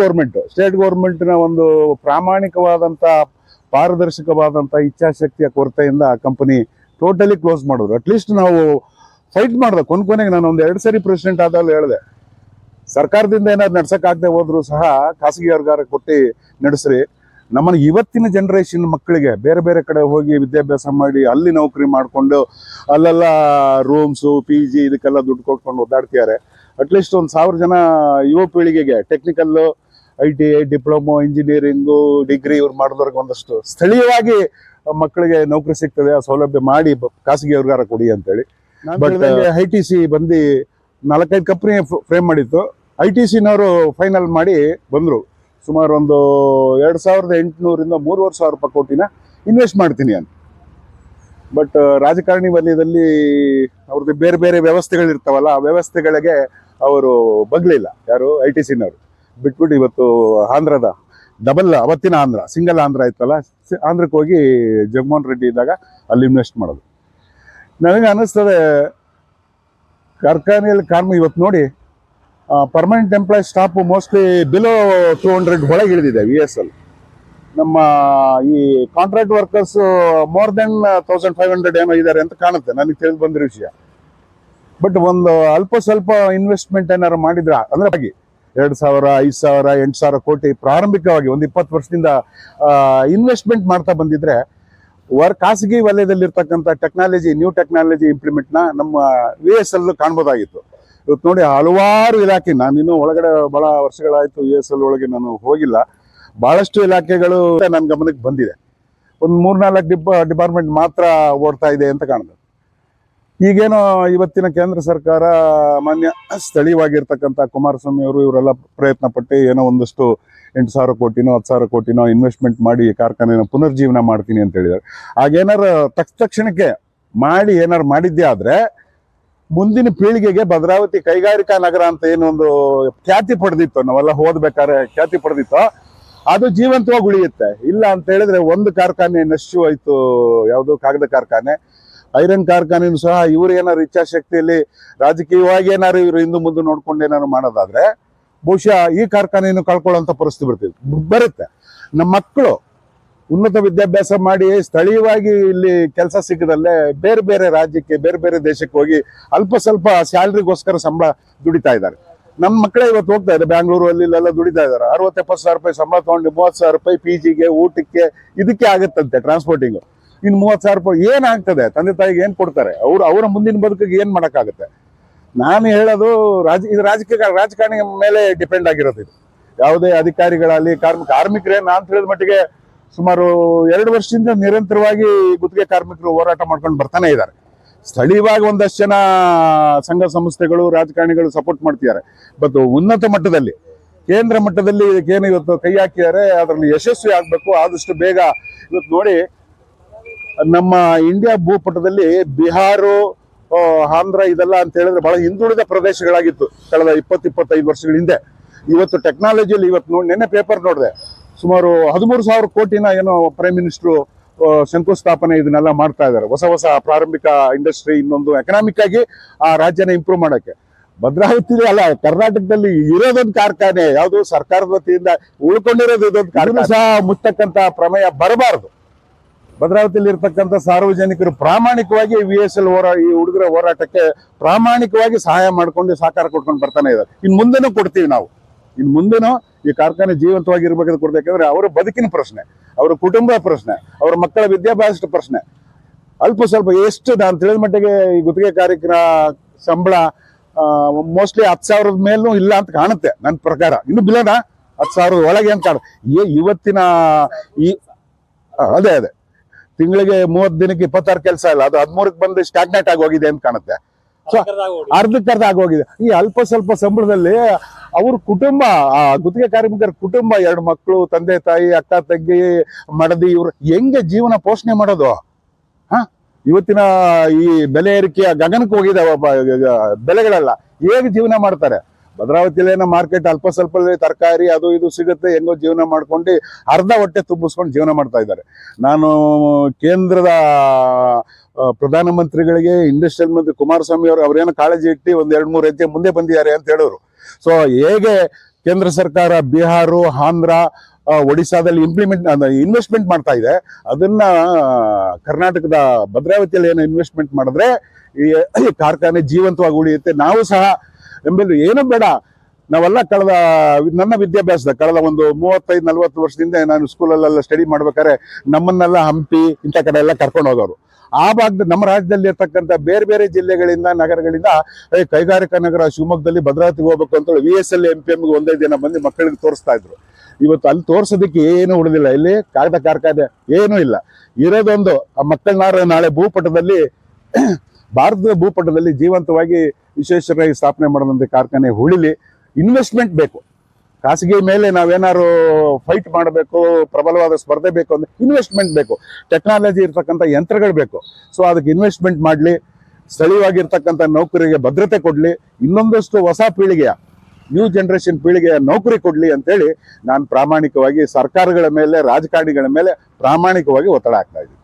ಗೌರ್ಮೆಂಟ್ ಸ್ಟೇಟ್ ಗೌರ್ಮೆಂಟ್ನ ಒಂದು ಪ್ರಾಮಾಣಿಕವಾದಂತ, ಪಾರದರ್ಶಕವಾದಂತ ಇಚ್ಛಾಶಕ್ತಿಯ ಕೊರತೆಯಿಂದ ಆ ಕಂಪನಿ ಟೋಟಲಿ ಕ್ಲೋಸ್ ಮಾಡಿದ್ರು. ಅಟ್ಲೀಸ್ಟ್ ನಾವು ಫೈಟ್ ಮಾಡ್ದೆ. ಕೊನೆ ಕೊನೆಗೆ ನಾನು ಒಂದು ಎರಡು ಸರಿ ಪ್ರೆಸಿಡೆಂಟ್ ಆದಲ್ಲಿ ಹೇಳಿದೆ. ಸರ್ಕಾರದಿಂದ ಏನಾದ್ರು ನಡ್ಸಕ್ ಆಗದೆ ಹೋದ್ರು ಸಹ ಖಾಸಗಿ ವರ್ಗಾರ ಕೊಟ್ಟು ನಡೆಸ್ರಿ. ನಮ್ಮನ್ನ ಇವತ್ತಿನ ಜನರೇಷನ್ ಮಕ್ಕಳಿಗೆ ಬೇರೆ ಬೇರೆ ಕಡೆ ಹೋಗಿ ವಿದ್ಯಾಭ್ಯಾಸ ಮಾಡಿ ಅಲ್ಲಿ ನೌಕರಿ ಮಾಡಿಕೊಂಡು ಅಲ್ಲೆಲ್ಲ ರೂಮ್ಸು ಪಿ ಜಿ ಇದಕ್ಕೆಲ್ಲ ದುಡ್ಡು ಕೊಟ್ಕೊಂಡು ಒದ್ದಾಡ್ತಿದ್ದಾರೆ. ಅಟ್ಲೀಸ್ಟ್ ಒಂದು ಸಾವಿರ ಜನ ಯುವ ಪೀಳಿಗೆಗೆ technical I T I diploma engineering degree ಇವ್ರು ಮಾಡಿದವ್ರಿಗೆ ಒಂದಷ್ಟು ಸ್ಥಳೀಯವಾಗಿ ಮಕ್ಕಳಿಗೆ ನೌಕರಿ ಸಿಗ್ತದೆ ಆ ಸೌಲಭ್ಯ ಮಾಡಿ ಖಾಸಗಿ ಅವ್ರಿಗಾರ ಕೊಡಿ ಅಂತೇಳಿ. ಬಟ್ ಐ ಟಿ ಸಿ ಬಂದು ನಾಲ್ಕೈದು ಕಂಪ್ನಿ ಫ್ರೇಮ್ ಮಾಡಿತ್ತು. ಐ ಟಿ ಸಿನವರು ಫೈನಲ್ ಮಾಡಿ ಬಂದರು. ಸುಮಾರು ಒಂದು ಎರಡು ಸಾವಿರದ ಎಂಟುನೂರಿಂದ ಮೂರುವರೆ ಸಾವಿರ ರೂಪಾಯಿ ಕೋಟಿನ ಇನ್ವೆಸ್ಟ್ ಮಾಡ್ತೀನಿ ಅಂತ ಬಟ್ ರಾಜಕಾರಣಿ ವಲಯದಲ್ಲಿ ಅವ್ರದ್ದು ಬೇರೆ ಬೇರೆ ವ್ಯವಸ್ಥೆಗಳಿರ್ತಾವಲ್ಲ, ಆ ವ್ಯವಸ್ಥೆಗಳಿಗೆ ಅವರು ಬಗ್ಲಿಲ್ಲ. ಯಾರು? ಐ ಟಿ ಸಿನವರು ಬಿಟ್ಬಿಟ್ಟು ಇವತ್ತು ಆಂಧ್ರದ ಡಬಲ್ ಅವತ್ತಿನ ಆಂಧ್ರ ಸಿಂಗಲ್ ಆಂಧ್ರ ಇತ್ತಲ್ಲ ಆಂಧ್ರಕ್ಕೆ ಹೋಗಿ ಜಗನ್ಮೋಹನ್ ರೆಡ್ಡಿ ಇದ್ದಾಗ ಅಲ್ಲಿ ಇನ್ವೆಸ್ಟ್ ಮಾಡೋದು. ನನಗೆ ಅನ್ನಿಸ್ತದೆ, ಕಾರ್ಖಾನೆಯಲ್ಲಿ ಕಾರ್ಮ ಇವತ್ತು ನೋಡಿ permanent employ staff mostly below two hundred ಒಳಗೆ ಇಳಿದಿದೆ ವಿ ಎಸ್ ಎಲ್ ನಮ್ಮ ಈ contract workers more than thousand five hundred ಏನೋ ಇದ್ದಾರೆ ಅಂತ ಕಾಣುತ್ತೆ, ನನಗೆ ತಿಳಿದು ಬಂದಿರೋ ವಿಷಯ. ಬಟ್ ಒಂದು ಅಲ್ಪ ಸ್ವಲ್ಪ ಇನ್ವೆಸ್ಟ್ಮೆಂಟ್ ಏನಾರು ಮಾಡಿದ್ರೆ, ಅಂದ್ರೆ ಹಾಗೆ ಎರಡು ಸಾವಿರ, ಐದು ಸಾವಿರ, ಎಂಟು ಸಾವಿರ ಕೋಟಿ ಪ್ರಾರಂಭಿಕವಾಗಿ ಒಂದು ಇಪ್ಪತ್ತು ವರ್ಷದಿಂದ ಇನ್ವೆಸ್ಟ್ಮೆಂಟ್ ಮಾಡ್ತಾ ಬಂದಿದ್ರೆ, ವರ್ ಖಾಸಗಿ ವಲಯದಲ್ಲಿರ್ತಕ್ಕಂಥ ಟೆಕ್ನಾಲಜಿ ನ್ಯೂ ಟೆಕ್ನಾಲಜಿ ಇಂಪ್ಲಿಮೆಂಟ್ನ ನಮ್ಮ ವಿ ಎಸ್ ಎಲ್ ಕಾಣ್ಬೋದಾಗಿತ್ತು. ಇವತ್ತು ನೋಡಿ ಹಲವಾರು ಇಲಾಖೆ, ನಾನು ಇನ್ನೂ ಒಳಗಡೆ ಬಹಳ ವರ್ಷಗಳಾಯಿತು ಯು ಎಸ್ ಎಲ್ ಒಳಗೆ ನಾನು ಹೋಗಿಲ್ಲ. ಬಹಳಷ್ಟು ಇಲಾಖೆಗಳು ನನ್ನ ಗಮನಕ್ಕೆ ಬಂದಿದೆ. ಒಂದು ಮೂರ್ನಾಲ್ಕು ಡಿಪ, ಡಿಪಾರ್ಟ್ಮೆಂಟ್ ಮಾತ್ರ ಓಡ್ತಾ ಇದೆ ಅಂತ ಕಾಣ್ತದೆ ಈಗೇನೋ ಇವತ್ತಿನ ಕೇಂದ್ರ ಸರ್ಕಾರ ಮಾನ್ಯ ಸ್ಥಳೀಯವಾಗಿರ್ತಕ್ಕಂಥ ಕುಮಾರಸ್ವಾಮಿ ಅವರು ಇವರೆಲ್ಲ ಪ್ರಯತ್ನ ಪಟ್ಟು ಏನೋ ಒಂದಷ್ಟು ಎಂಟು ಸಾವಿರ ಕೋಟಿನೋ, ಹತ್ತು ಸಾವಿರ ಕೋಟಿನೋ ಇನ್ವೆಸ್ಟ್ಮೆಂಟ್ ಮಾಡಿ ಕಾರ್ಖಾನೆನ ಪುನರ್ಜೀವನ ಮಾಡ್ತೀನಿ ಅಂತ ಹೇಳಿದ್ದಾರೆ. ಆಗೇನಾರು ತಕ್ಷ ತಕ್ಷಣಕ್ಕೆ ಮಾಡಿ ಏನಾರು ಮಾಡಿದ್ದೇ ಆದ್ರೆ ಮುಂದಿನ ಪೀಳಿಗೆಗೆ ಭದ್ರಾವತಿ ಕೈಗಾರಿಕಾ ನಗರ ಅಂತ ಏನೊಂದು ಖ್ಯಾತಿ ಪಡೆದಿತ್ತು, ನಾವೆಲ್ಲ ಓದ್ಬೇಕಾದ್ರೆ ಖ್ಯಾತಿ ಪಡೆದಿತ್ತು, ಅದು ಜೀವಂತವಾಗಿ ಉಳಿಯುತ್ತೆ. ಇಲ್ಲ ಅಂತ ಹೇಳಿದ್ರೆ ಒಂದು ಕಾರ್ಖಾನೆ ನಶು ಆಯ್ತು ಯಾವುದು ಕಾಗದ ಕಾರ್ಖಾನೆ. ಐರನ್ ಕಾರ್ಖಾನೆನೂ ಸಹ ಇವ್ರು ಏನಾರು ಇಚ್ಛಾಶಕ್ತಿಯಲ್ಲಿ ರಾಜಕೀಯವಾಗಿ ಏನಾರು ಇವರು ಹಿಂದೆ ಮುಂದೆ ನೋಡ್ಕೊಂಡು ಏನಾರು ಮಾಡೋದಾದ್ರೆ, ಬಹುಶಃ ಈ ಕಾರ್ಖಾನೆಯನ್ನು ಕಳ್ಕೊಳ್ಳೋಂಥ ಪರಿಸ್ಥಿತಿ ಬರ್ತಿದೆ ಬರುತ್ತೆ. ನಮ್ಮ ಮಕ್ಕಳು ಉನ್ನತ ವಿದ್ಯಾಭ್ಯಾಸ ಮಾಡಿ ಸ್ಥಳೀಯವಾಗಿ ಇಲ್ಲಿ ಕೆಲಸ ಸಿಗದಲ್ಲೇ ಬೇರೆ ಬೇರೆ ರಾಜ್ಯಕ್ಕೆ, ಬೇರೆ ಬೇರೆ ದೇಶಕ್ಕೆ ಹೋಗಿ ಅಲ್ಪ ಸ್ವಲ್ಪ ಸ್ಯಾಲ್ರಿಗೋಸ್ಕರ ಸಂಬಳ ದುಡಿತಾ ಇದ್ದಾರೆ. ನಮ್ಮ ಮಕ್ಕಳೇ ಇವತ್ತು ಹೋಗ್ತಾ ಇದೆ ಬ್ಯಾಂಗ್ಳೂರು ಅಲ್ಲಿ ಇಲ್ಲೆಲ್ಲ ದುಡಿತಾ ಇದ್ದಾರೆ. ಅರವತ್ತು ಎಪ್ಪತ್ತು ಸಾವಿರ ರೂಪಾಯಿ ಸಂಬಳ ತಗೊಂಡು ಮೂವತ್ತು ಸಾವಿರ ರೂಪಾಯಿ ಪಿ ಜಿಗೆ ಊಟಕ್ಕೆ ಇದಕ್ಕೆ ಆಗುತ್ತಂತೆ ಟ್ರಾನ್ಸ್ಪೋರ್ಟಿಂಗ್ ಇನ್ನು ಮೂವತ್ತು ಸಾವಿರ ರೂಪಾಯಿ ಏನಾಗ್ತದೆ ತಂದೆ ತಾಯಿಗೆ ಏನು ಕೊಡ್ತಾರೆ? ಅವ್ರು ಅವರ ಮುಂದಿನ ಬದುಕಿಗೆ ಏನು ಮಾಡೋಕ್ಕಾಗುತ್ತೆ? ನಾನು ಹೇಳೋದು ರಾಜ, ಇದು ರಾಜಕೀಯ ರಾಜಕಾರಣಿ ಮೇಲೆ ಡಿಪೆಂಡ್ ಆಗಿರೋದು ಇದು. ಯಾವುದೇ ಅಧಿಕಾರಿಗಳಲ್ಲಿ ಕಾರ್ಮಿಕ ಕಾರ್ಮಿಕರೇ ನಾನು ತಿಳಿದ ಮಟ್ಟಿಗೆ ಸುಮಾರು ಎರಡು ವರ್ಷದಿಂದ ನಿರಂತರವಾಗಿ ಗುತ್ತಿಗೆ ಕಾರ್ಮಿಕರು ಹೋರಾಟ ಮಾಡ್ಕೊಂಡು ಬರ್ತಾನೆ ಇದ್ದಾರೆ. ಸ್ಥಳೀಯವಾಗಿ ಒಂದಷ್ಟು ಜನ ಸಂಘ ಸಂಸ್ಥೆಗಳು, ರಾಜಕಾರಣಿಗಳು ಸಪೋರ್ಟ್ ಮಾಡ್ತಿದ್ದಾರೆ. ಬಟ್ ಉನ್ನತ ಮಟ್ಟದಲ್ಲಿ, ಕೇಂದ್ರ ಮಟ್ಟದಲ್ಲಿ ಇದಕ್ಕೇನು ಇವತ್ತು ಕೈ ಹಾಕಿದ್ದಾರೆ, ಅದರಲ್ಲಿ ಯಶಸ್ವಿ ಆಗಬೇಕು, ಆದಷ್ಟು ಬೇಗ. ಇವತ್ತು ನೋಡಿ, ನಮ್ಮ ಇಂಡಿಯಾ ಭೂಪಟದಲ್ಲಿ ಬಿಹಾರು ಆಂಧ್ರ ಇದೆಲ್ಲ ಅಂತ ಹೇಳಿದ್ರೆ ಬಹಳ ಹಿಂದುಳಿದ ಪ್ರದೇಶಗಳಾಗಿತ್ತು. ಕಳೆದ ಇಪ್ಪತ್ತು, ಇಪ್ಪತ್ತೈದು ವರ್ಷಗಳ ಹಿಂದೆ. ಇವತ್ತು ಟೆಕ್ನಾಲಜಿಯಲ್ಲಿ ಇವತ್ತು ನೋಡಿ, ನೆನ್ನೆ ಪೇಪರ್ ನೋಡಿದೆ. ಸುಮಾರು ಹದಿಮೂರು ಸಾವಿರ ಕೋಟಿನ ಏನೋ ಪ್ರೈಮ್ ಮಿನಿಸ್ಟ್ರು ಶಂಕುಸ್ಥಾಪನೆ ಇದನ್ನೆಲ್ಲ ಮಾಡ್ತಾ ಇದ್ದಾರೆ. ಹೊಸ ಹೊಸ ಪ್ರಾರಂಭಿಕ ಇಂಡಸ್ಟ್ರಿ ಇನ್ನೊಂದು ಎಕನಾಮಿಕ್ ಆಗಿ ಆ ರಾಜ್ಯನ ಇಂಪ್ರೂವ್ ಮಾಡೋಕ್ಕೆ. ಭದ್ರಾವತಿ ಅಲ್ಲ ಕರ್ನಾಟಕದಲ್ಲಿ ಇರೋದೊಂದು ಕಾರ್ಖಾನೆ ಯಾವುದು ಸರ್ಕಾರದ ವತಿಯಿಂದ ಉಳ್ಕೊಂಡಿರೋದು ಇದೊಂದು ಕಾರ್ಖಾನೆ. ಸಹ ಮುಟ್ಟಕ್ಕಂತ ಪ್ರಮೇಯ ಬರಬಾರದು. ಭದ್ರಾವತಿಯಲ್ಲಿ ಇರ್ತಕ್ಕಂಥ ಸಾರ್ವಜನಿಕರು ಪ್ರಾಮಾಣಿಕವಾಗಿ ವಿ ಎಸ್ ಎಲ್ ಹೋರಾ ಈ ಹುಡುಗರ ಹೋರಾಟಕ್ಕೆ ಪ್ರಾಮಾಣಿಕವಾಗಿ ಸಹಾಯ ಮಾಡ್ಕೊಂಡು ಸಹಕಾರ ಕೊಟ್ಕೊಂಡು ಬರ್ತಾನೆ ಇದ್ದಾರೆ. ಇನ್ನು ಮುಂದೆನೂ ಕೊಡ್ತೀವಿ ನಾವು. ಇನ್ ಮುಂದೆನೂ ಈ ಕಾರ್ಖಾನೆ ಜೀವಂತವಾಗಿರ್ಬೇಕಂತ ಕೊಡ್ಬೇಕಂದ್ರೆ ಅವರ ಬದುಕಿನ ಪ್ರಶ್ನೆ ಅವರ ಕುಟುಂಬ ಪ್ರಶ್ನೆ ಅವರ ಮಕ್ಕಳ ವಿದ್ಯಾಭ್ಯಾಸದ ಪ್ರಶ್ನೆ. ಅಲ್ಪ ಸ್ವಲ್ಪ ಎಷ್ಟು ನಾನು ತಿಳಿದ ಮಟ್ಟಿಗೆ ಈ ಗುತ್ತಿಗೆ ಕಾರ್ಯಕ್ರಮ ಸಂಬಳ ಮೋಸ್ಟ್ಲಿ ಹತ್ತು ಸಾವಿರದ ಮೇಲೂ ಇಲ್ಲ ಅಂತ ಕಾಣುತ್ತೆ ನನ್ನ ಪ್ರಕಾರ. ಇನ್ನು ಬಿಲ್ಲನ ಹತ್ತು ಸಾವಿರದ ಒಳಗೆ ಅಂತ ಕಾಣ ಏ ಇವತ್ತಿನ ಈ ಅದೇ ಅದೇ. ತಿಂಗಳಿಗೆ ಮೂವತ್ತು ದಿನಕ್ಕೆ ಇಪ್ಪತ್ತಾರು ಕೆಲಸ ಇಲ್ಲ. ಅದು ಹದಿಮೂರಕ್ಕೆ ಬಂದು ಸ್ಟಾಗ್ನೆಟ್ ಆಗಿ ಹೋಗಿದೆ ಅಂತ ಕಾಣುತ್ತೆ. ಅರ್ಧಕ್ಕೆ ಅರ್ಧ ಆಗೋಗಿದೆ ಈ ಅಲ್ಪ ಸ್ವಲ್ಪ ಸಂಬಳದಲ್ಲಿ ಅವ್ರ ಕುಟುಂಬ, ಆ ಗುತ್ತಿಗೆ ಕಾರ್ಮಿಕರ ಕುಟುಂಬ, ಎರಡು ಮಕ್ಕಳು, ತಂದೆ, ತಾಯಿ, ಅಕ್ಕ, ತಂಗಿ, ಮಡದಿ, ಇವ್ರು ಹೆಂಗೆ ಜೀವನ ಪೋಷಣೆ ಮಾಡೋದು? ಹಾ? ಇವತ್ತಿನ ಈ ಬೆಲೆ ಏರಿಕೆಯ ಗಗನಕ್ಕೆ ಹೋಗಿದೆ ಬೆಲೆಗಳೆಲ್ಲ. ಹೇಗೆ ಜೀವನ ಮಾಡ್ತಾರೆ? ಭದ್ರಾವತಿಲೇನ ಮಾರ್ಕೆಟ್ ಅಲ್ಪ ಸ್ವಲ್ಪ ತರಕಾರಿ, ಅದು ಇದು ಸಿಗುತ್ತೆ. ಹೆಂಗೋ ಜೀವನ ಮಾಡ್ಕೊಂಡು ಅರ್ಧ ಹೊಟ್ಟೆ ತುಂಬಿಸ್ಕೊಂಡು ಜೀವನ ಮಾಡ್ತಾ ಇದ್ದಾರೆ. ನಾನು ಕೇಂದ್ರದ ಪ್ರಧಾನಮಂತ್ರಿಗಳಿಗೆ ಇಂಡಸ್ಟ್ರಿಯಲ್ ಮಂತ್ರಿ ಕುಮಾರಸ್ವಾಮಿ ಅವರು, ಅವ್ರೇನೋ ಕಾಳಜಿ ಇಟ್ಟು ಒಂದು ಎರಡು ಮೂರು ಹೆಜ್ಜೆ ಮುಂದೆ ಬಂದಿದ್ದಾರೆ ಅಂತ ಹೇಳಿದ್ರು ಸೊ ಹೇಗೆ ಕೇಂದ್ರ ಸರ್ಕಾರ ಬಿಹಾರು, ಆಂಧ್ರ ಒಡಿಶಾದಲ್ಲಿ ಇಂಪ್ಲಿಮೆಂಟ್ ಇನ್ವೆಸ್ಟ್ಮೆಂಟ್ ಮಾಡ್ತಾ ಇದೆ, ಅದನ್ನ ಕರ್ನಾಟಕದ ಭದ್ರಾವತಿಯಲ್ಲಿ ಏನು ಇನ್ವೆಸ್ಟ್ಮೆಂಟ್ ಮಾಡಿದ್ರೆ, ಈ ಈ ಕಾರ್ಖಾನೆ ಜೀವಂತವಾಗಿ ಉಳಿಯುತ್ತೆ. ನಾವು ಸಹ, ಎಂಬಲ್ಲಿ ಏನೂ ಬೇಡ. ನಾವೆಲ್ಲ ಕಳೆದ, ನನ್ನ ವಿದ್ಯಾಭ್ಯಾಸದ ಕಳೆದ ಒಂದು ಮೂವತ್ತೈದು ನಲ್ವತ್ತು ವರ್ಷದಿಂದ ನಾನು ಸ್ಕೂಲಲ್ಲೆಲ್ಲ ಸ್ಟಡಿ ಮಾಡ್ಬೇಕಾದ್ರೆ ನಮ್ಮನ್ನೆಲ್ಲ ಹಂಪಿ ಇಂಥ ಕಡೆ ಎಲ್ಲ ಕರ್ಕೊಂಡು ಹೋಗೋರು ಆ ಭಾಗದ ನಮ್ಮ ರಾಜ್ಯದಲ್ಲಿ ಇರ್ತಕ್ಕಂಥ ಬೇರೆ ಬೇರೆ ಜಿಲ್ಲೆಗಳಿಂದ, ನಗರಗಳಿಂದ ಕೈಗಾರಿಕಾ ನಗರ ಶಿವಮೊಗ್ಗದಲ್ಲಿ ಭದ್ರಾವತಿಗೆ ಹೋಗ್ಬೇಕು ಅಂತ V S L M P ಎಮ್ಗೆ ಒಂದೇ ದಿನ ಬಂದು ಮಕ್ಕಳಿಗೆ ತೋರಿಸ್ತಾ ಇದ್ರು. ಇವತ್ತು ಅಲ್ಲಿ ತೋರಿಸೋದಕ್ಕೆ ಏನು ಉಳಿದಿಲ್ಲ. ಇಲ್ಲಿ ಕಾಗದ ಕಾರ್ಖಾನೆ ಏನೂ ಇಲ್ಲ. ಇರೋದೊಂದು, ಆ ಮಕ್ಕಳನ್ನ ನಾಳೆ ಭೂಪಟದಲ್ಲಿ, ಭಾರತದ ಭೂಪಟದಲ್ಲಿ ಜೀವಂತವಾಗಿ ವಿಶೇಷವಾಗಿ ಸ್ಥಾಪನೆ ಮಾಡಿದಂಥ ಕಾರ್ಖಾನೆ ಉಳಿಲಿ ಇನ್ವೆಸ್ಟ್ಮೆಂಟ್ ಬೇಕು. ಖಾಸಗಿ ಮೇಲೆ ನಾವೇನಾದ್ರು ಫೈಟ್ ಮಾಡಬೇಕು, ಪ್ರಬಲವಾದ ಸ್ಪರ್ಧೆ ಬೇಕು ಅಂದ್ರೆ ಇನ್ವೆಸ್ಟ್ಮೆಂಟ್ ಬೇಕು. ಟೆಕ್ನಾಲಜಿ ಇರ್ತಕ್ಕಂಥ ಯಂತ್ರಗಳು ಬೇಕು. ಸೊ ಅದಕ್ಕೆ ಇನ್ವೆಸ್ಟ್ಮೆಂಟ್ ಮಾಡಲಿ, ಸ್ಥಳೀಯವಾಗಿರ್ತಕ್ಕಂಥ ನೌಕರಿಗೆ ಭದ್ರತೆ ಕೊಡಲಿ, ಇನ್ನೊಂದಷ್ಟು ಹೊಸ ಪೀಳಿಗೆಯ ನ್ಯೂ ಜನರೇಷನ್ ಪೀಳಿಗೆಯ ನೌಕರಿ ಕೊಡಲಿ ಅಂತೇಳಿ ನಾನು ಪ್ರಾಮಾಣಿಕವಾಗಿ ಸರ್ಕಾರಗಳ ಮೇಲೆ, ರಾಜಕಾರಣಿಗಳ ಮೇಲೆ ಪ್ರಾಮಾಣಿಕವಾಗಿ ಒತ್ತಡ ಹಾಕ್ತಾ ಇದ್ದೀನಿ.